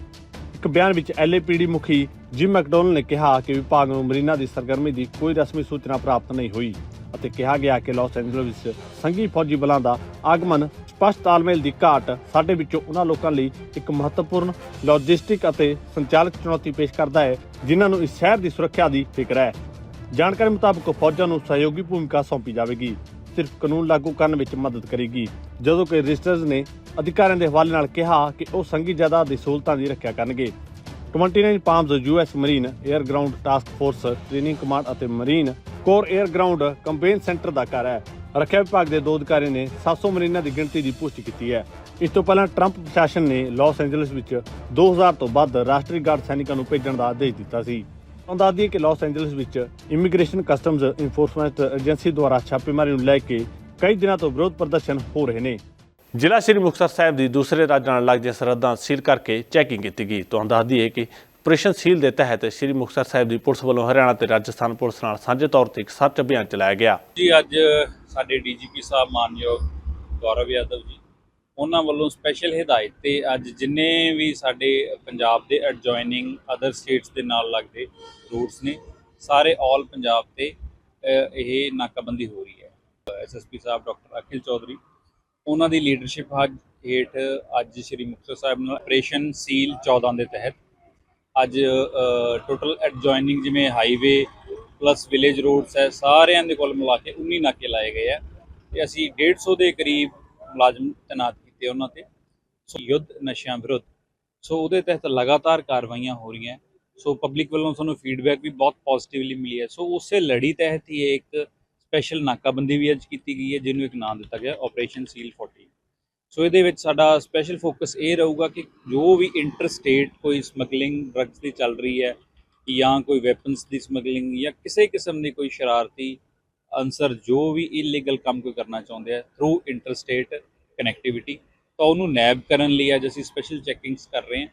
ਇੱਕ ਬਿਆਨ ਵਿੱਚ ਐਲਏਪੀਡੀ ਮੁਖੀ ਜਿਮ ਮੈਕਡੋਨਲ ਨੇ ਕਿਹਾ ਕਿ ਵਿਭਾਗ ਨੂੰ ਮਰੀਨਾ ਦੀ ਸਰਗਰਮੀ ਦੀ ਕੋਈ ਰਸਮੀ ਸੂਚਨਾ ਪ੍ਰਾਪਤ ਨਹੀਂ ਹੋਈ ਅਤੇ ਕਿਹਾ ਗਿਆ ਕਿ ਲਾਸ ਐਂਜਲਸ ਵਿੱਚ ਸੰਘੀ ਫੌਜੀ ਬਲਾਂ ਦਾ ਆਗਮਨ ਸਪਸ਼ਟ ਤਾਲਮੇਲ ਦੀ ਘਾਟ ਸਾਡੇ ਵਿੱਚੋਂ ਉਹਨਾਂ ਲੋਕਾਂ ਲਈ ਇੱਕ ਮਹੱਤਵਪੂਰਨ ਲੌਜਿਸਟਿਕ ਅਤੇ ਸੰਚਾਲਕ ਚੁਣੌਤੀ ਪੇਸ਼ ਕਰਦਾ ਹੈ, ਜਿਨ੍ਹਾਂ ਨੂੰ ਇਸ ਸ਼ਹਿਰ ਦੀ ਸੁਰੱਖਿਆ ਦੀ ਫਿਕਰ ਹੈ। ਜਾਣਕਾਰੀ ਮੁਤਾਬਕ ਫੌਜਾਂ ਨੂੰ ਸਹਿਯੋਗੀ ਭੂਮਿਕਾ ਸੌਂਪੀ ਜਾਵੇਗੀ। ਸਿਰਫ ਕਾਨੂੰਨ ਲਾਗੂ ਕਰਨ ਵਿੱਚ ਮਦਦ ਕਰੇਗੀ। ਜਦੋਂ ਕਿ ਰਜਿਸਟਰਜ਼ ਨੇ ਅਧਿਕਾਰੀਆਂ ਦੇ ਹਵਾਲੇ ਨਾਲ ਕਿਹਾ ਕਿ ਉਹ ਸੰਗੀ ਜਾਇਦਾਦ ਦੀ ਸਹੂਲਤਾਂ ਦੀ ਰੱਖਿਆ ਕਰਨਗੇ। 29 palms US marine air ground task force training command ਅਤੇ marine corps air ground combat center ਦਾ ਘਰ ਹੈ। ਰੱਖਿਆ ਵਿਭਾਗ ਦੇ ਦੋ ਅਧਿਕਾਰੀਆਂ ਨੇ 700 ਮਰੀਨਾਂ ਦੀ ਗਿਣਤੀ ਦੀ ਪੁਸ਼ਟੀ ਕੀਤੀ ਹੈ। ਇਸ ਤੋਂ ਪਹਿਲਾਂ ਟਰੰਪ ਪ੍ਰਸ਼ਾਸਨ ਨੇ ਲਾਸ ਐਂਜਲਸ ਵਿੱਚ 2000 ਤੋਂ ਵੱਧ ਰਾਸ਼ਟਰੀ ਗਾਰਡ ਸੈਨਿਕਾਂ ਨੂੰ ਭੇਜਣ ਦਾ ਆਦੇਸ਼ ਦਿੱਤਾ ਸੀ। ਦੱਸ ਦਈਏ ਕਿ ਲਾਸ ਐਂਜਲਸ ਵਿੱਚ ਇਮੀਗ੍ਰੇਸ਼ਨ ਕਸਟਮਜ਼ ਇਨਫੋਰਸਮੈਂਟ ਏਜੰਸੀ ਦੁਆਰਾ ਛਾਪੇਮਾਰੀ ਨੂੰ ਲੈ ਕੇ ਕਈ ਦਿਨਾਂ ਤੋਂ ਵਿਰੋਧ ਪ੍ਰਦਰਸ਼ਨ ਹੋ ਰਹੇ ਨੇ। ਜ਼ਿਲ੍ਹਾ ਸ੍ਰੀ ਮੁਕਤਸਰ ਸਾਹਿਬ ਦੀ ਦੂਸਰੇ ਰਾਜਾਂ ਨਾਲ ਲੱਗਦੀਆਂ ਸਰਹੱਦਾਂ ਸੀਲ ਕਰਕੇ ਚੈਕਿੰਗ ਕੀਤੀ ਗਈ। ਤੁਹਾਨੂੰ ਦੱਸ ਦਈਏ ਕਿ ਆਪਰੇਸ਼ਨ ਸੀਲ ਦੇ ਤਹਿਤ ਸ੍ਰੀ ਮੁਕਤਸਰ ਸਾਹਿਬ ਦੀ ਪੁਲਿਸ ਵੱਲੋਂ ਹਰਿਆਣਾ ਤੇ ਰਾਜਸਥਾਨ ਪੁਲਿਸ ਨਾਲ ਸਾਂਝੇ ਤੌਰ ਤੇ ਇੱਕ ਸਰਚ ਅਭਿਆਨ ਚਲਾਇਆ ਗਿਆ। ਜੀ ਅੱਜ ਸਾਡੇ ਡੀਜੀਪੀ ਸਾਹਿਬ ਮਾਨਯੋਗ ਗੌਰਵ ਯਾਦਵ ਜੀ ਉਹਨਾਂ ਵੱਲੋਂ ਸਪੈਸ਼ਲ ਹਦਾਇਤ ਤੇ ਅੱਜ ਜਿੰਨੇ ਵੀ ਸਾਡੇ ਪੰਜਾਬ ਦੇ ਐਡਜੋਇਨਿੰਗ ਅਦਰ ਸਟੇਟਸ ਦੇ ਨਾਲ ਲੱਗਦੇ ਰੂਟਸ ਨੇ, ਸਾਰੇ ਆਲ ਪੰਜਾਬ ਤੇ ਇਹ ਨਾਕਾਬੰਦੀ ਹੋ ਰਹੀ ਹੈ। ਐਸਐਸਪੀ ਸਾਹਿਬ, ਡਾਕਟਰ ਅਖਿਲ ਚੌਧਰੀ, ਉਹਨਾਂ ਦੀ ਲੀਡਰਸ਼ਿਪ ਹੇਠ ਅੱਜ ਸ਼੍ਰੀ ਮੁਕਤਸਰ ਸਾਹਿਬ ਨਾਲ ਆਪਰੇਸ਼ਨ ਸੀਲ 14 ਦੇ ਤਹਿਤ ਅੱਜ ਟੋਟਲ ਐਡਜੋਇਨਿੰਗ ਜਿਵੇਂ ਹਾਈਵੇ ਪਲੱਸ ਵਿਲੇਜ ਰੋਡਸ ਹੈ, ਸਾਰਿਆਂ ਦੇ ਕੋਲ ਮਿਲਾ ਕੇ 19 ਨਾਕੇ ਲਾਏ ਗਏ ਆ ਤੇ ਅਸੀਂ 150 ਦੇ ਕਰੀਬ ਮੁਲਾਜ਼ਮ ਤਾਇਨਾਤ ਕੀਤੇ ਉਹਨਾਂ ਤੇ। ਸੋ ਯੁੱਧ ਨਸ਼ਿਆਂ ਵਿਰੁੱਧ। ਸੋ ਉਹਦੇ ਤਹਿਤ ਲਗਾਤਾਰ ਕਾਰਵਾਈਆਂ ਹੋ ਰਹੀਆਂ। ਸੋ ਪਬਲਿਕ ਵੱਲੋਂ ਸਾਨੂੰ ਫੀਡਬੈਕ ਵੀ ਬਹੁਤ ਪੋਜ਼ਿਟਿਵਲੀ ਮਿਲੀ ਹੈ। ਸੋ ਉਸੇ ਲੜੀ ਤਹਿਤ ਹੀ ਇਹ ਇੱਕ ਸਪੈਸ਼ਲ ਨਾਕਾਬੰਦੀ ਵੀ ਅੱਜ ਕੀਤੀ ਗਈ ਹੈ, ਜਿਹਨੂੰ ਇੱਕ ਨਾਮ ਦਿੱਤਾ ਗਿਆ ਆਪਰੇਸ਼ਨ ਸੀਲ 40 ਸੋ ਇਹਦੇ ਵਿੱਚ ਸਾਡਾ ਸਪੈਸ਼ਲ ਫੋਕਸ ਇਹ ਰਹੂਗਾ ਕਿ ਜੋ ਵੀ ਇੰਟਰ ਸਟੇਟ ਕੋਈ ਸਮਗਲਿੰਗ ਡਰੱਗਸ ਦੀ ਚੱਲ ਰਹੀ ਹੈ ਜਾਂ ਕੋਈ ਵੈਪਨਸ ਦੀ ਸਮਗਲਿੰਗ ਜਾਂ ਕਿਸੇ ਕਿਸਮ ਦੀ ਕੋਈ ਸ਼ਰਾਰਤੀ ਅਨਸਰ ਜੋ ਵੀ ਇਲੀਗਲ ਕੰਮ ਕੋਈ ਕਰਨਾ ਚਾਹੁੰਦੇ ਆ ਥਰੂ ਇੰਟਰਸਟੇਟ ਕਨੈਕਟੀਵਿਟੀ ਤਾਂ ਉਹਨੂੰ ਨੈਬ ਕਰਨ ਲਈ ਅੱਜ ਅਸੀਂ ਸਪੈਸ਼ਲ ਚੈਕਿੰਗਸ ਕਰ ਰਹੇ ਹਾਂ।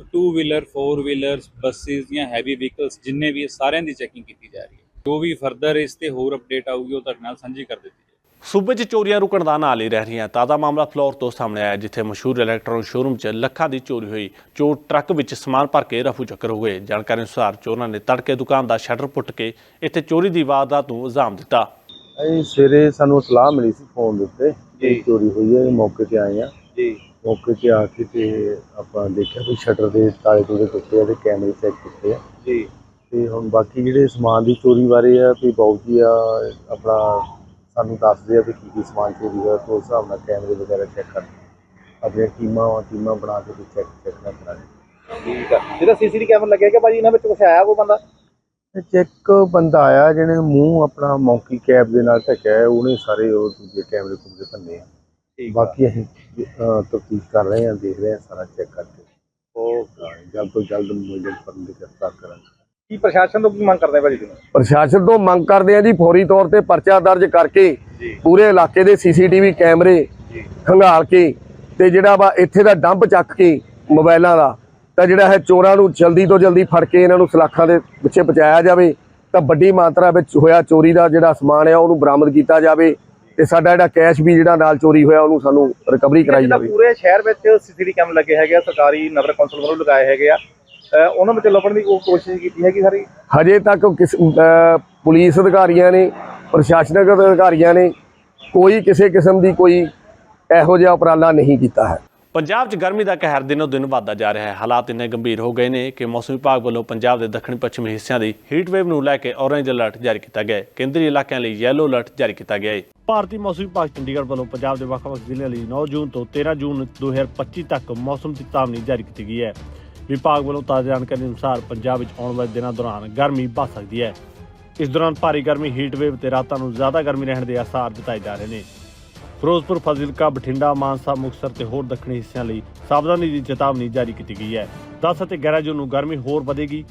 So two wheeler four wheelers buses ਜਾਂ ਹੈਵੀ ਵਹੀਕਲਸ ਜਿੰਨੇ ਵੀ ਸਾਰਿਆਂ ਦੀ ਚੈਕਿੰਗ ਕੀਤੀ ਜਾ ਰਹੀ ਹੈ। ਜੋ ਵੀ ਫਰਦਰ ਇਸ ਤੇ ਹੋਰ ਅਪਡੇਟ ਆਊਗੀ, ਉਹ ਤੁਹਾਡੇ ਨਾਲ ਸਾਂਝੀ ਕਰ ਦਿੱਤੀ ਸੂਬੇ 'ਚ ਚੋਰੀਆਂ ਰੁਕਣ ਦਾ ਨਾਂ ਲੈ ਰਹੀਆਂ ਤਾਜ਼ਾ ਮਾਮਲਾ ਫਲੋਰ ਤੋਂ ਸਾਹਮਣੇ ਆਇਆ ਜਿੱਥੇ ਮਸ਼ਹੂਰ ਇਲੈਕਟ੍ਰੋਨਿਕ ਸ਼ੋਰੂਮ 'ਚ ਲੱਖਾਂ ਦੀ ਚੋਰੀ ਹੋਈ। ਚੋਰ ਟਰੱਕ ਵਿੱਚ ਸਮਾਨ ਭਰ ਕੇ ਰਫੂ ਚੱਕਰ ਹੋ ਗਏ। ਜਾਣਕਾਰੀ ਅਨੁਸਾਰ ਚੋਰਾਂ ਨੇ ਤੜਕੇ ਦੁਕਾਨ ਦਾ ਸ਼ਟਰ ਪੁੱਟ ਕੇ ਇੱਥੇ ਚੋਰੀ ਦੀ ਵਾਰਦਾਤ ਨੂੰ ਅੰਜਾਮ ਦਿੱਤਾ। ਅਸੀਂ ਸਵੇਰੇ ਸਾਨੂੰ ਸਲਾਹ ਮਿਲੀ ਸੀ ਫੋਨ ਦੇ ਉੱਤੇ ਕਿ ਚੋਰੀ ਹੋਈ ਹੈ ਮੌਕੇ ਤੇ ਆਏ ਆ ਜੀ। ਮੌਕੇ ਤੇ ਆ ਕੇ ਤੇ ਆਪਾਂ ਦੇਖਿਆ ਵੀ ਸ਼ਟਰ ਦੇ ਤਾਲੇ ਤੂਲੇ ਟੁੱਟੇ ਆ ਤੇ ਕੈਮਰੇ ਚੈੱਕ ਕੀਤੇ ਆ। ਜੀ। ਤੇ ਹੁਣ ਬਾਕੀ ਜਿਹੜੇ ਸਮਾਨ ਦੀ ਚੋਰੀ ਬਾਰੇ ਆ ਵੀ ਬਹੁਤ ਜੀ ਆ ਆਪਣਾ ਸਾਨੂੰ ਦੱਸਦੇ ਆ ਵੀ ਕੀ ਕੀ ਸਮਾਨ ਚੋਰੀ ਹੋਇਆ ਤੇ ਉਸ ਹਿਸਾਬ ਨਾਲ ਕੈਮਰੇ ਵਗੈਰਾ ਚੈੱਕ ਕਰ ਆਪਣੀਆਂ ਟੀਮਾਂ ਟੀਮਾਂ ਬਣਾ ਕੇ ਚੈੱਕ ਚੈੱਕ ਨਾ ਕਰਾਂਗੇ। ਠੀਕ ਆ। ਜਿਹੜਾ ਸੀਸੀਟੀਵੀ ਕੈਮਰਾ ਲੱਗਿਆ ਕਿ ਭਾਜੀ ਇਹਨਾਂ ਵਿੱਚ ਕੁਛ ਆਇਆ ਕੋਈ ਬੰਦਾ? ਚੈੱਕ ਬੰਦਾ ਆਇਆ ਜਿਹਨੇ ਮੂੰਹ ਆਪਣਾ ਮੌਂਕੀ ਕੈਪ ਦੇ ਨਾਲ ਢੱਕਿਆ ਹੈ, ਉਹਨੇ ਸਾਰੇ ਉਹ ਦੂਜੇ ਕੈਮਰੇ ਕੁਮਰੇ ਭੰਨੇ ਆ। ਠੀਕ ਆ। ਬਾਕੀ ਅਸੀਂ ਤਫਤੀਸ਼ ਕਰ ਰਹੇ ਹਾਂ ਦੇਖ ਰਹੇ ਹਾਂ ਸਾਰਾ ਚੈੱਕ ਕਰਕੇ। ਉਹ ਜਲਦ ਤੋਂ ਜਲਦ ਮੁਲਜ਼ਮ ਫੜਨ ਦੀ ਗ੍ਰਿਫਤਾਰ ਕਰਾਂਗੇ। ਕੀ ਪ੍ਰਸ਼ਾਸਨ ਤੋਂ ਕੀ ਮੰਗ ਕਰਦੇ ਆ ਭਾਜੀ ਤੁਸੀਂ? ਪ੍ਰਸ਼ਾਸਨ ਤੋਂ ਮੰਗ ਕਰਦੇ ਆ ਜੀ ਫੌਰੀ ਤੌਰ ਤੇ ਪਰਚਾ ਦਰਜ ਕਰਕੇ ਪੂਰੇ ਇਲਾਕੇ ਦੇ ਸੀਸੀਟੀਵੀ ਕੈਮਰੇ ਖੰਗਾਲ ਕੇ ਤੇ ਜਿਹੜਾ ਵਾ ਇੱਥੇ ਦਾ ਡੰਪ ਚੱਕ ਕੇ ਮੋਬਾਈਲਾਂ ਦਾ ਤਾਂ ਜਿਹੜਾ ਹੈ ਚੋਰਾਂ ਨੂੰ ਜਲਦੀ ਤੋਂ ਜਲਦੀ ਫੜ ਕੇ ਇਹਨਾਂ ਨੂੰ ਸਲਾਖਾਂ ਦੇ ਪਿੱਛੇ ਪਹੁੰਚਾਇਆ ਜਾਵੇ ਤਾਂ ਵੱਡੀ ਮਾਤਰਾ ਵਿੱਚ ਹੋਇਆ ਚੋਰੀ ਦਾ ਜਿਹੜਾ ਸਮਾਨ ਹੈ ਉਹਨੂੰ ਬਰਾਮਦ ਕੀਤਾ ਜਾਵੇ ਤੇ ਸਾਡਾ ਜਿਹੜਾ ਕੈਸ਼ ਵੀ ਜਿਹੜਾ ਨਾਲ ਚੋਰੀ ਹੋਇਆ ਉਹਨੂੰ ਸਾਨੂੰ ਰਿਕਵਰੀ ਕਰਾਈ ਜਾਵੇ। ਪੂਰੇ ਸ਼ਹਿਰ ਵਿੱਚ ਸੀਸੀਟੀਵੀ ਕੈਮਰਾ ਲੱਗੇ ਹੈਗੇ ਆ ਸਰਕਾਰੀ ਨਗਰ ਕੌਂਸਲ ਵੱਲੋਂ ਲਗਾਏ ਹੈਗੇ ਆ ਉਹਨਾਂ ਵਿੱਚ ਲੱਭਣ ਦੀ ਕੋਈ ਕੋਸ਼ਿਸ਼ ਕੀਤੀ ਹੈਗੀ ਸਾਰੀ? ਹਜੇ ਤੱਕ ਕਿਸ ਅਹ ਪੁਲਿਸ ਅਧਿਕਾਰੀਆਂ ਨੇ ਪ੍ਰਸ਼ਾਸਨਿਕ ਅਧਿਕਾਰੀਆਂ ਨੇ ਕੋਈ ਕਿਸੇ ਕਿਸਮ ਦੀ ਕੋਈ ਇਹੋ ਜਿਹਾ ਉਪਰਾਲਾ ਨਹੀਂ ਕੀਤਾ ਹੈ। ਪੰਜਾਬ 'ਚ ਗਰਮੀ ਦਾ ਕਹਿਰ ਦਿਨੋ ਦਿਨ ਵਧਦਾ ਜਾ ਰਿਹਾ ਹੈ। ਹਾਲਾਤ ਇੰਨੇ ਗੰਭੀਰ ਹੋ ਗਏ ਨੇ ਕਿ ਮੌਸਮ ਵਿਭਾਗ ਵੱਲੋਂ ਪੰਜਾਬ ਦੇ ਦੱਖਣੀ ਪੱਛਮੀ ਹਿੱਸਿਆਂ ਦੀ ਹੀਟ ਵੇਵ ਨੂੰ ਲੈ ਕੇ ਔਰੇਂਜ ਅਲਰਟ ਜਾਰੀ ਕੀਤਾ ਗਿਆ ਹੈ। ਕੇਂਦਰੀ ਇਲਾਕਿਆਂ ਲਈ ਯੈਲੋ ਅਲਰਟ ਜਾਰੀ ਕੀਤਾ ਗਿਆ ਹੈ। ਭਾਰਤੀ ਮੌਸਮ ਵਿਭਾਗ ਚੰਡੀਗੜ੍ਹ ਵੱਲੋਂ ਪੰਜਾਬ ਦੇ ਵੱਖ-ਵੱਖ ਜ਼ਿਲ੍ਹਿਆਂ ਲਈ 9 ਜੂਨ ਤੋਂ 13 ਜੂਨ 2025 ਤੱਕ ਮੌਸਮ ਦੀ ਚੇਤਾਵਨੀ ਜਾਰੀ ਕੀਤੀ ਗਈ ਹੈ। ਵਿਭਾਗ ਵੱਲੋਂ ਤਾਜ਼ਾ ਜਾਣਕਾਰੀ ਅਨੁਸਾਰ ਪੰਜਾਬ ਵਿੱਚ ਆਉਣ ਵਾਲੇ ਦਿਨਾਂ ਦੌਰਾਨ ਗਰਮੀ ਵੱਧ ਸਕਦੀ ਹੈ। ਇਸ ਦੌਰਾਨ ਭਾਰੀ ਗਰਮੀ ਹੀਟ ਵੇਵ ਤੇ ਰਾਤਾਂ ਨੂੰ ਜ਼ਿਆਦਾ ਗਰਮੀ ਰਹਿਣ ਦੇ ਆਸਾਰ ਜਤਾਏ ਜਾ ਰਹੇ ਨੇ। ਫਿਰੋਜ਼ਪੁਰ, ਫਾਜ਼ਿਲਕਾ, ਬਠਿੰਡਾ, ਮਾਨਸਾ, ਮੁਕਤਸਰ ਤੇ ਹੋਰ ਦੱਖਣੀ ਹਿੱਸਿਆਂ ਲਈ ਸਾਵਧਾਨੀ ਦੀ ਚੇਤਾਵਨੀ ਜਾਰੀ ਕੀਤੀ ਗਈ ਹੈ। 10 ਅਤੇ 11 ਜੂਨ ਨੂੰ ਗਰਮੀ ਹੋਰ ਵਧੇਗੀ।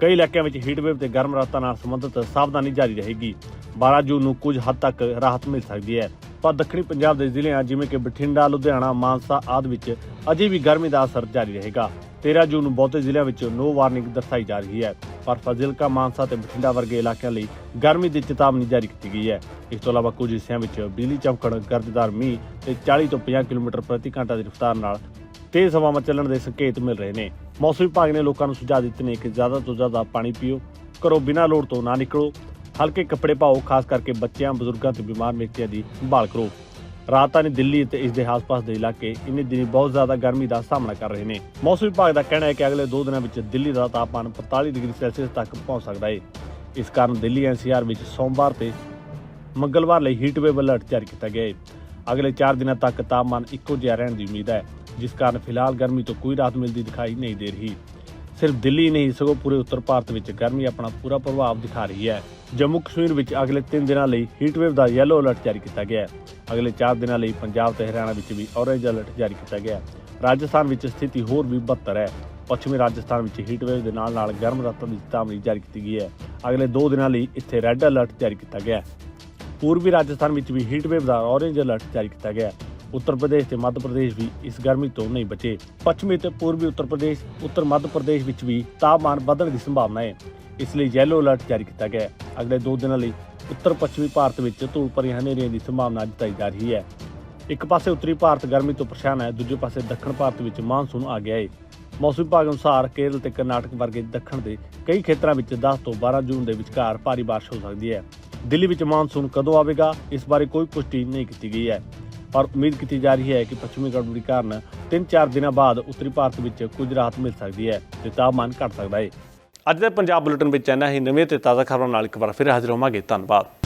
ਕਈ ਇਲਾਕਿਆਂ ਵਿੱਚ ਹੀਟ ਵੇਵ ਤੇ ਗਰਮ ਰਾਤਾਂ ਨਾਲ ਸੰਬੰਧਿਤ ਸਾਵਧਾਨੀ ਜਾਰੀ ਰਹੇਗੀ। 12 ਜੂਨ ਨੂੰ ਕੁਝ ਹੱਦ ਤੱਕ ਰਾਹਤ ਮਿਲ ਸਕਦੀ ਹੈ। ਪਰ ਦੱਖਣੀ ਪੰਜਾਬ ਦੇ ਜ਼ਿਲ੍ਹਿਆਂ ਜਿਵੇਂ ਕਿ ਬਠਿੰਡਾ, ਲੁਧਿਆਣਾ, ਮਾਨਸਾ ਆਦਿ ਵਿੱਚ ਅਜੇ ਵੀ ਗਰਮੀ ਦਾ ਅਸਰ ਜਾਰੀ ਰਹੇਗਾ। 13 ਜੂਨ ਨੂੰ ਬਹੁਤੇ ਜ਼ਿਲ੍ਹਿਆਂ ਵਿੱਚ ਨੋ ਵਾਰਨਿੰਗ ਦਰਸਾਈ ਜਾ ਰਹੀ ਹੈ। ਪਰ ਫਾਜ਼ਿਲਕਾ, ਮਾਨਸਾ ਤੇ ਬਠਿੰਡਾ ਵਰਗੇ ਇਲਾਕਿਆਂ ਲਈ ਗਰਮੀ ਦੀ ਚੇਤਾਵਨੀ ਜਾਰੀ ਕੀਤੀ ਗਈ ਹੈ। ਇਸ ਤੋਂ ਇਲਾਵਾ ਕੁਝ ਹਿੱਸਿਆਂ ਵਿੱਚ ਬਿਜਲੀ ਚਮਕਣ ਗਰਜਦਾਰ ਮੀਂਹ ਤੇ 40 ਤੋਂ 50 ਕਿਲੋਮੀਟਰ ਪ੍ਰਤੀ ਘੰਟਾ ਦੀ ਰਫ਼ਤਾਰ ਨਾਲ ਤੇਜ਼ ਹਵਾਵਾਂ ਚੱਲਣ ਦੇ ਸੰਕੇਤ ਮਿਲ ਰਹੇ ਨੇ। ਮੌਸਮ ਵਿਭਾਗ ਨੇ ਲੋਕਾਂ ਨੂੰ ਸੁਝਾਅ ਦਿੱਤੇ ਨੇ ਕਿ ਜ਼ਿਆਦਾ ਤੋਂ ਜ਼ਿਆਦਾ ਪਾਣੀ ਪੀਓ, ਘਰੋਂ ਬਿਨਾਂ ਲੋੜ ਤੋਂ ਨਾ ਨਿਕਲੋ, ਹਲਕੇ ਕੱਪੜੇ ਪਾਓ, ਖਾਸ ਕਰਕੇ ਬੱਚਿਆਂ, ਬਜ਼ੁਰਗਾਂ ਤੇ ਬਿਮਾਰ ਵਿਅਕਤੀਆਂ ਦੀ ਸੰਭਾਲ ਕਰੋ। ਰਾਜਧਾਨੀ ਦਿੱਲੀ ਅਤੇ ਇਸ ਦੇ ਆਸ-ਪਾਸ ਦੇ ਇਲਾਕੇ ਇਨੇ ਦਿਨੀ ਬਹੁਤ ਜ਼ਿਆਦਾ ਗਰਮੀ ਦਾ ਸਾਹਮਣਾ ਕਰ ਰਹੇ ਨੇ। ਮੌਸਮ ਵਿਭਾਗ ਦਾ ਕਹਿਣਾ ਹੈ ਕਿ ਅਗਲੇ 2 ਦਿਨਾਂ ਵਿੱਚ ਦਿੱਲੀ ਦਾ ਤਾਪਮਾਨ 45 ਡਿਗਰੀ ਸੈਲਸੀਅਸ ਤੱਕ ਪਹੁੰਚ ਸਕਦਾ ਹੈ ਇਸ ਕਾਰਨ ਦਿੱਲੀ ਐਨਸੀਆਰ ਵਿੱਚ ਸੋਮਵਾਰ ਤੇ ਮੰਗਲਵਾਰ ਲਈ ਹੀਟ ਵੇਵ ਅਲਰਟ ਜਾਰੀ ਕੀਤਾ ਗਿਆ ਹੈ ਅਗਲੇ 4 ਦਿਨਾਂ ਤੱਕ ਤਾਪਮਾਨ ਇੱਕੋ ਜਿਹਾ ਰਹਿਣ ਦੀ ਉਮੀਦ ਹੈ, ਜਿਸ ਕਾਰਨ ਫਿਲਹਾਲ ਗਰਮੀ ਤੋਂ ਕੋਈ ਰਾਹਤ ਮਿਲਦੀ ਦਿਖਾਈ ਨਹੀਂ ਦੇ ਰਹੀ। ਸਿਰਫ ਦਿੱਲੀ ਨਹੀਂ, ਸਗੋਂ ਪੂਰੇ ਉੱਤਰ ਭਾਰਤ ਵਿੱਚ ਗਰਮੀ ਆਪਣਾ ਪੂਰਾ ਪ੍ਰਭਾਵ ਦਿਖਾ ਰਹੀ ਹੈ। ਜੰਮੂ ਕਸ਼ਮੀਰ ਵਿੱਚ ਅਗਲੇ 3 ਦਿਨਾਂ ਲਈ ਹੀਟ ਵੇਵ ਦਾ ਯੈਲੋ ਅਲਰਟ ਜਾਰੀ ਕੀਤਾ ਗਿਆ ਹੈ। ਅਗਲੇ 4 ਦਿਨਾਂ ਲਈ ਪੰਜਾਬ ਤੇ ਹਰਿਆਣਾ ਵਿੱਚ ਵੀ ਔਰੇਂਜ ਅਲਰਟ ਜਾਰੀ ਕੀਤਾ ਗਿਆ ਹੈ। ਰਾਜਸਥਾਨ ਵਿੱਚ ਸਥਿਤੀ ਹੋਰ ਵੀ ਬੱਤਰ ਹੈ। ਪੱਛਮੀ ਰਾਜਸਥਾਨ ਵਿੱਚ ਹੀਟ ਵੇਵ ਦੇ ਨਾਲ ਨਾਲ ਗਰਮ ਰਾਤਾਂ ਦੀ ਚੇਤਾਵਨੀ ਜਾਰੀ ਕੀਤੀ ਗਈ ਹੈ। ਅਗਲੇ 2 ਦਿਨਾਂ ਲਈ ਇੱਥੇ ਰੈੱਡ ਅਲਰਟ ਜਾਰੀ ਕੀਤਾ ਗਿਆ ਹੈ। ਪੂਰਬੀ ਰਾਜਸਥਾਨ ਵਿੱਚ ਵੀ ਹੀਟ ਵੇਵ ਦਾ ਔਰੇਂਜ ਅਲਰਟ ਜਾਰੀ ਕੀਤਾ ਗਿਆ ਹੈ। ਉੱਤਰ ਪ੍ਰਦੇਸ਼ ਤੇ ਮੱਧ ਪ੍ਰਦੇਸ਼ ਵੀ ਇਸ ਗਰਮੀ ਤੋਂ ਨਹੀਂ ਬਚੇ। ਪੱਛਮੀ ਤੇ ਪੂਰਬੀ ਉੱਤਰ ਪ੍ਰਦੇਸ਼, ਉੱਤਰ ਮੱਧ ਪ੍ਰਦੇਸ਼ ਵਿੱਚ ਵੀ ਤਾਪਮਾਨ ਵਧਣ ਦੀ ਸੰਭਾਵਨਾ ਹੈ। ਇਸ ਲਈ ਯੈਲੋ ਅਲਰਟ ਜਾਰੀ ਕੀਤਾ ਗਿਆ ਹੈ। ਅਗਲੇ 2 ਦਿਨਾਂ ਲਈ ਉੱਤਰ ਪੱਛਮੀ ਭਾਰਤ ਵਿੱਚ ਧੂਲ ਭਰੀਆਂ ਹਨੇਰੀਆਂ ਦੀ ਸੰਭਾਵਨਾ ਜਤਾਈ ਜਾ ਰਹੀ ਹੈ। ਇੱਕ ਪਾਸੇ ਉੱਤਰੀ ਭਾਰਤ ਗਰਮੀ ਤੋਂ ਪਰੇਸ਼ਾਨ ਹੈ, ਦੂਜੇ ਪਾਸੇ ਦੱਖਣ ਭਾਰਤ ਵਿੱਚ ਮਾਨਸੂਨ ਆ ਗਿਆ ਹੈ। ਮੌਸਮ ਵਿਭਾਗ ਅਨੁਸਾਰ ਕੇਰਲ ਤੇ ਕਰਨਾਟਕ ਵਰਗੇ ਦੱਖਣ ਦੇ ਕਈ ਖੇਤਰਾਂ ਵਿੱਚ 10 ਤੋਂ 12 ਜੂਨ ਦੇ ਵਿਚਕਾਰ ਭਾਰੀ ਬਾਰਿਸ਼ ਹੋ ਸਕਦੀ ਹੈ। ਦਿੱਲੀ ਵਿੱਚ ਮਾਨਸੂਨ ਕਦੋਂ ਆਵੇਗਾ, ਇਸ ਬਾਰੇ ਕੋਈ ਪੁਸ਼ਟੀ ਨਹੀਂ ਕੀਤੀ ਗਈ ਹੈ। ਪਰ ਉਮੀਦ ਕੀਤੀ ਜਾ ਰਹੀ ਹੈ ਕਿ ਪੱਛਮੀ ਗੜਬੜੀ ਕਾਰਨ 3-4 ਦਿਨਾਂ ਬਾਅਦ ਉੱਤਰੀ ਭਾਰਤ ਵਿੱਚ ਕੁਝ ਰਾਹਤ ਮਿਲ ਸਕਦੀ ਹੈ ਤੇ ਤਾਪਮਾਨ ਘਟ ਸਕਦਾ ਹੈ। ਅੱਜ ਦੇ ਪੰਜਾਬ ਬੁਲੇਟਿਨ ਵਿੱਚ ਇੰਨਾ ਹੀ ਨਵੀਆਂ ਤੇ ਤਾਜ਼ਾ ਖਬਰਾਂ ਨਾਲ ਇੱਕ ਵਾਰ ਫਿਰ ਹਾਜ਼ਰ ਹੋਵਾਂਗੇ। ਧੰਨਵਾਦ।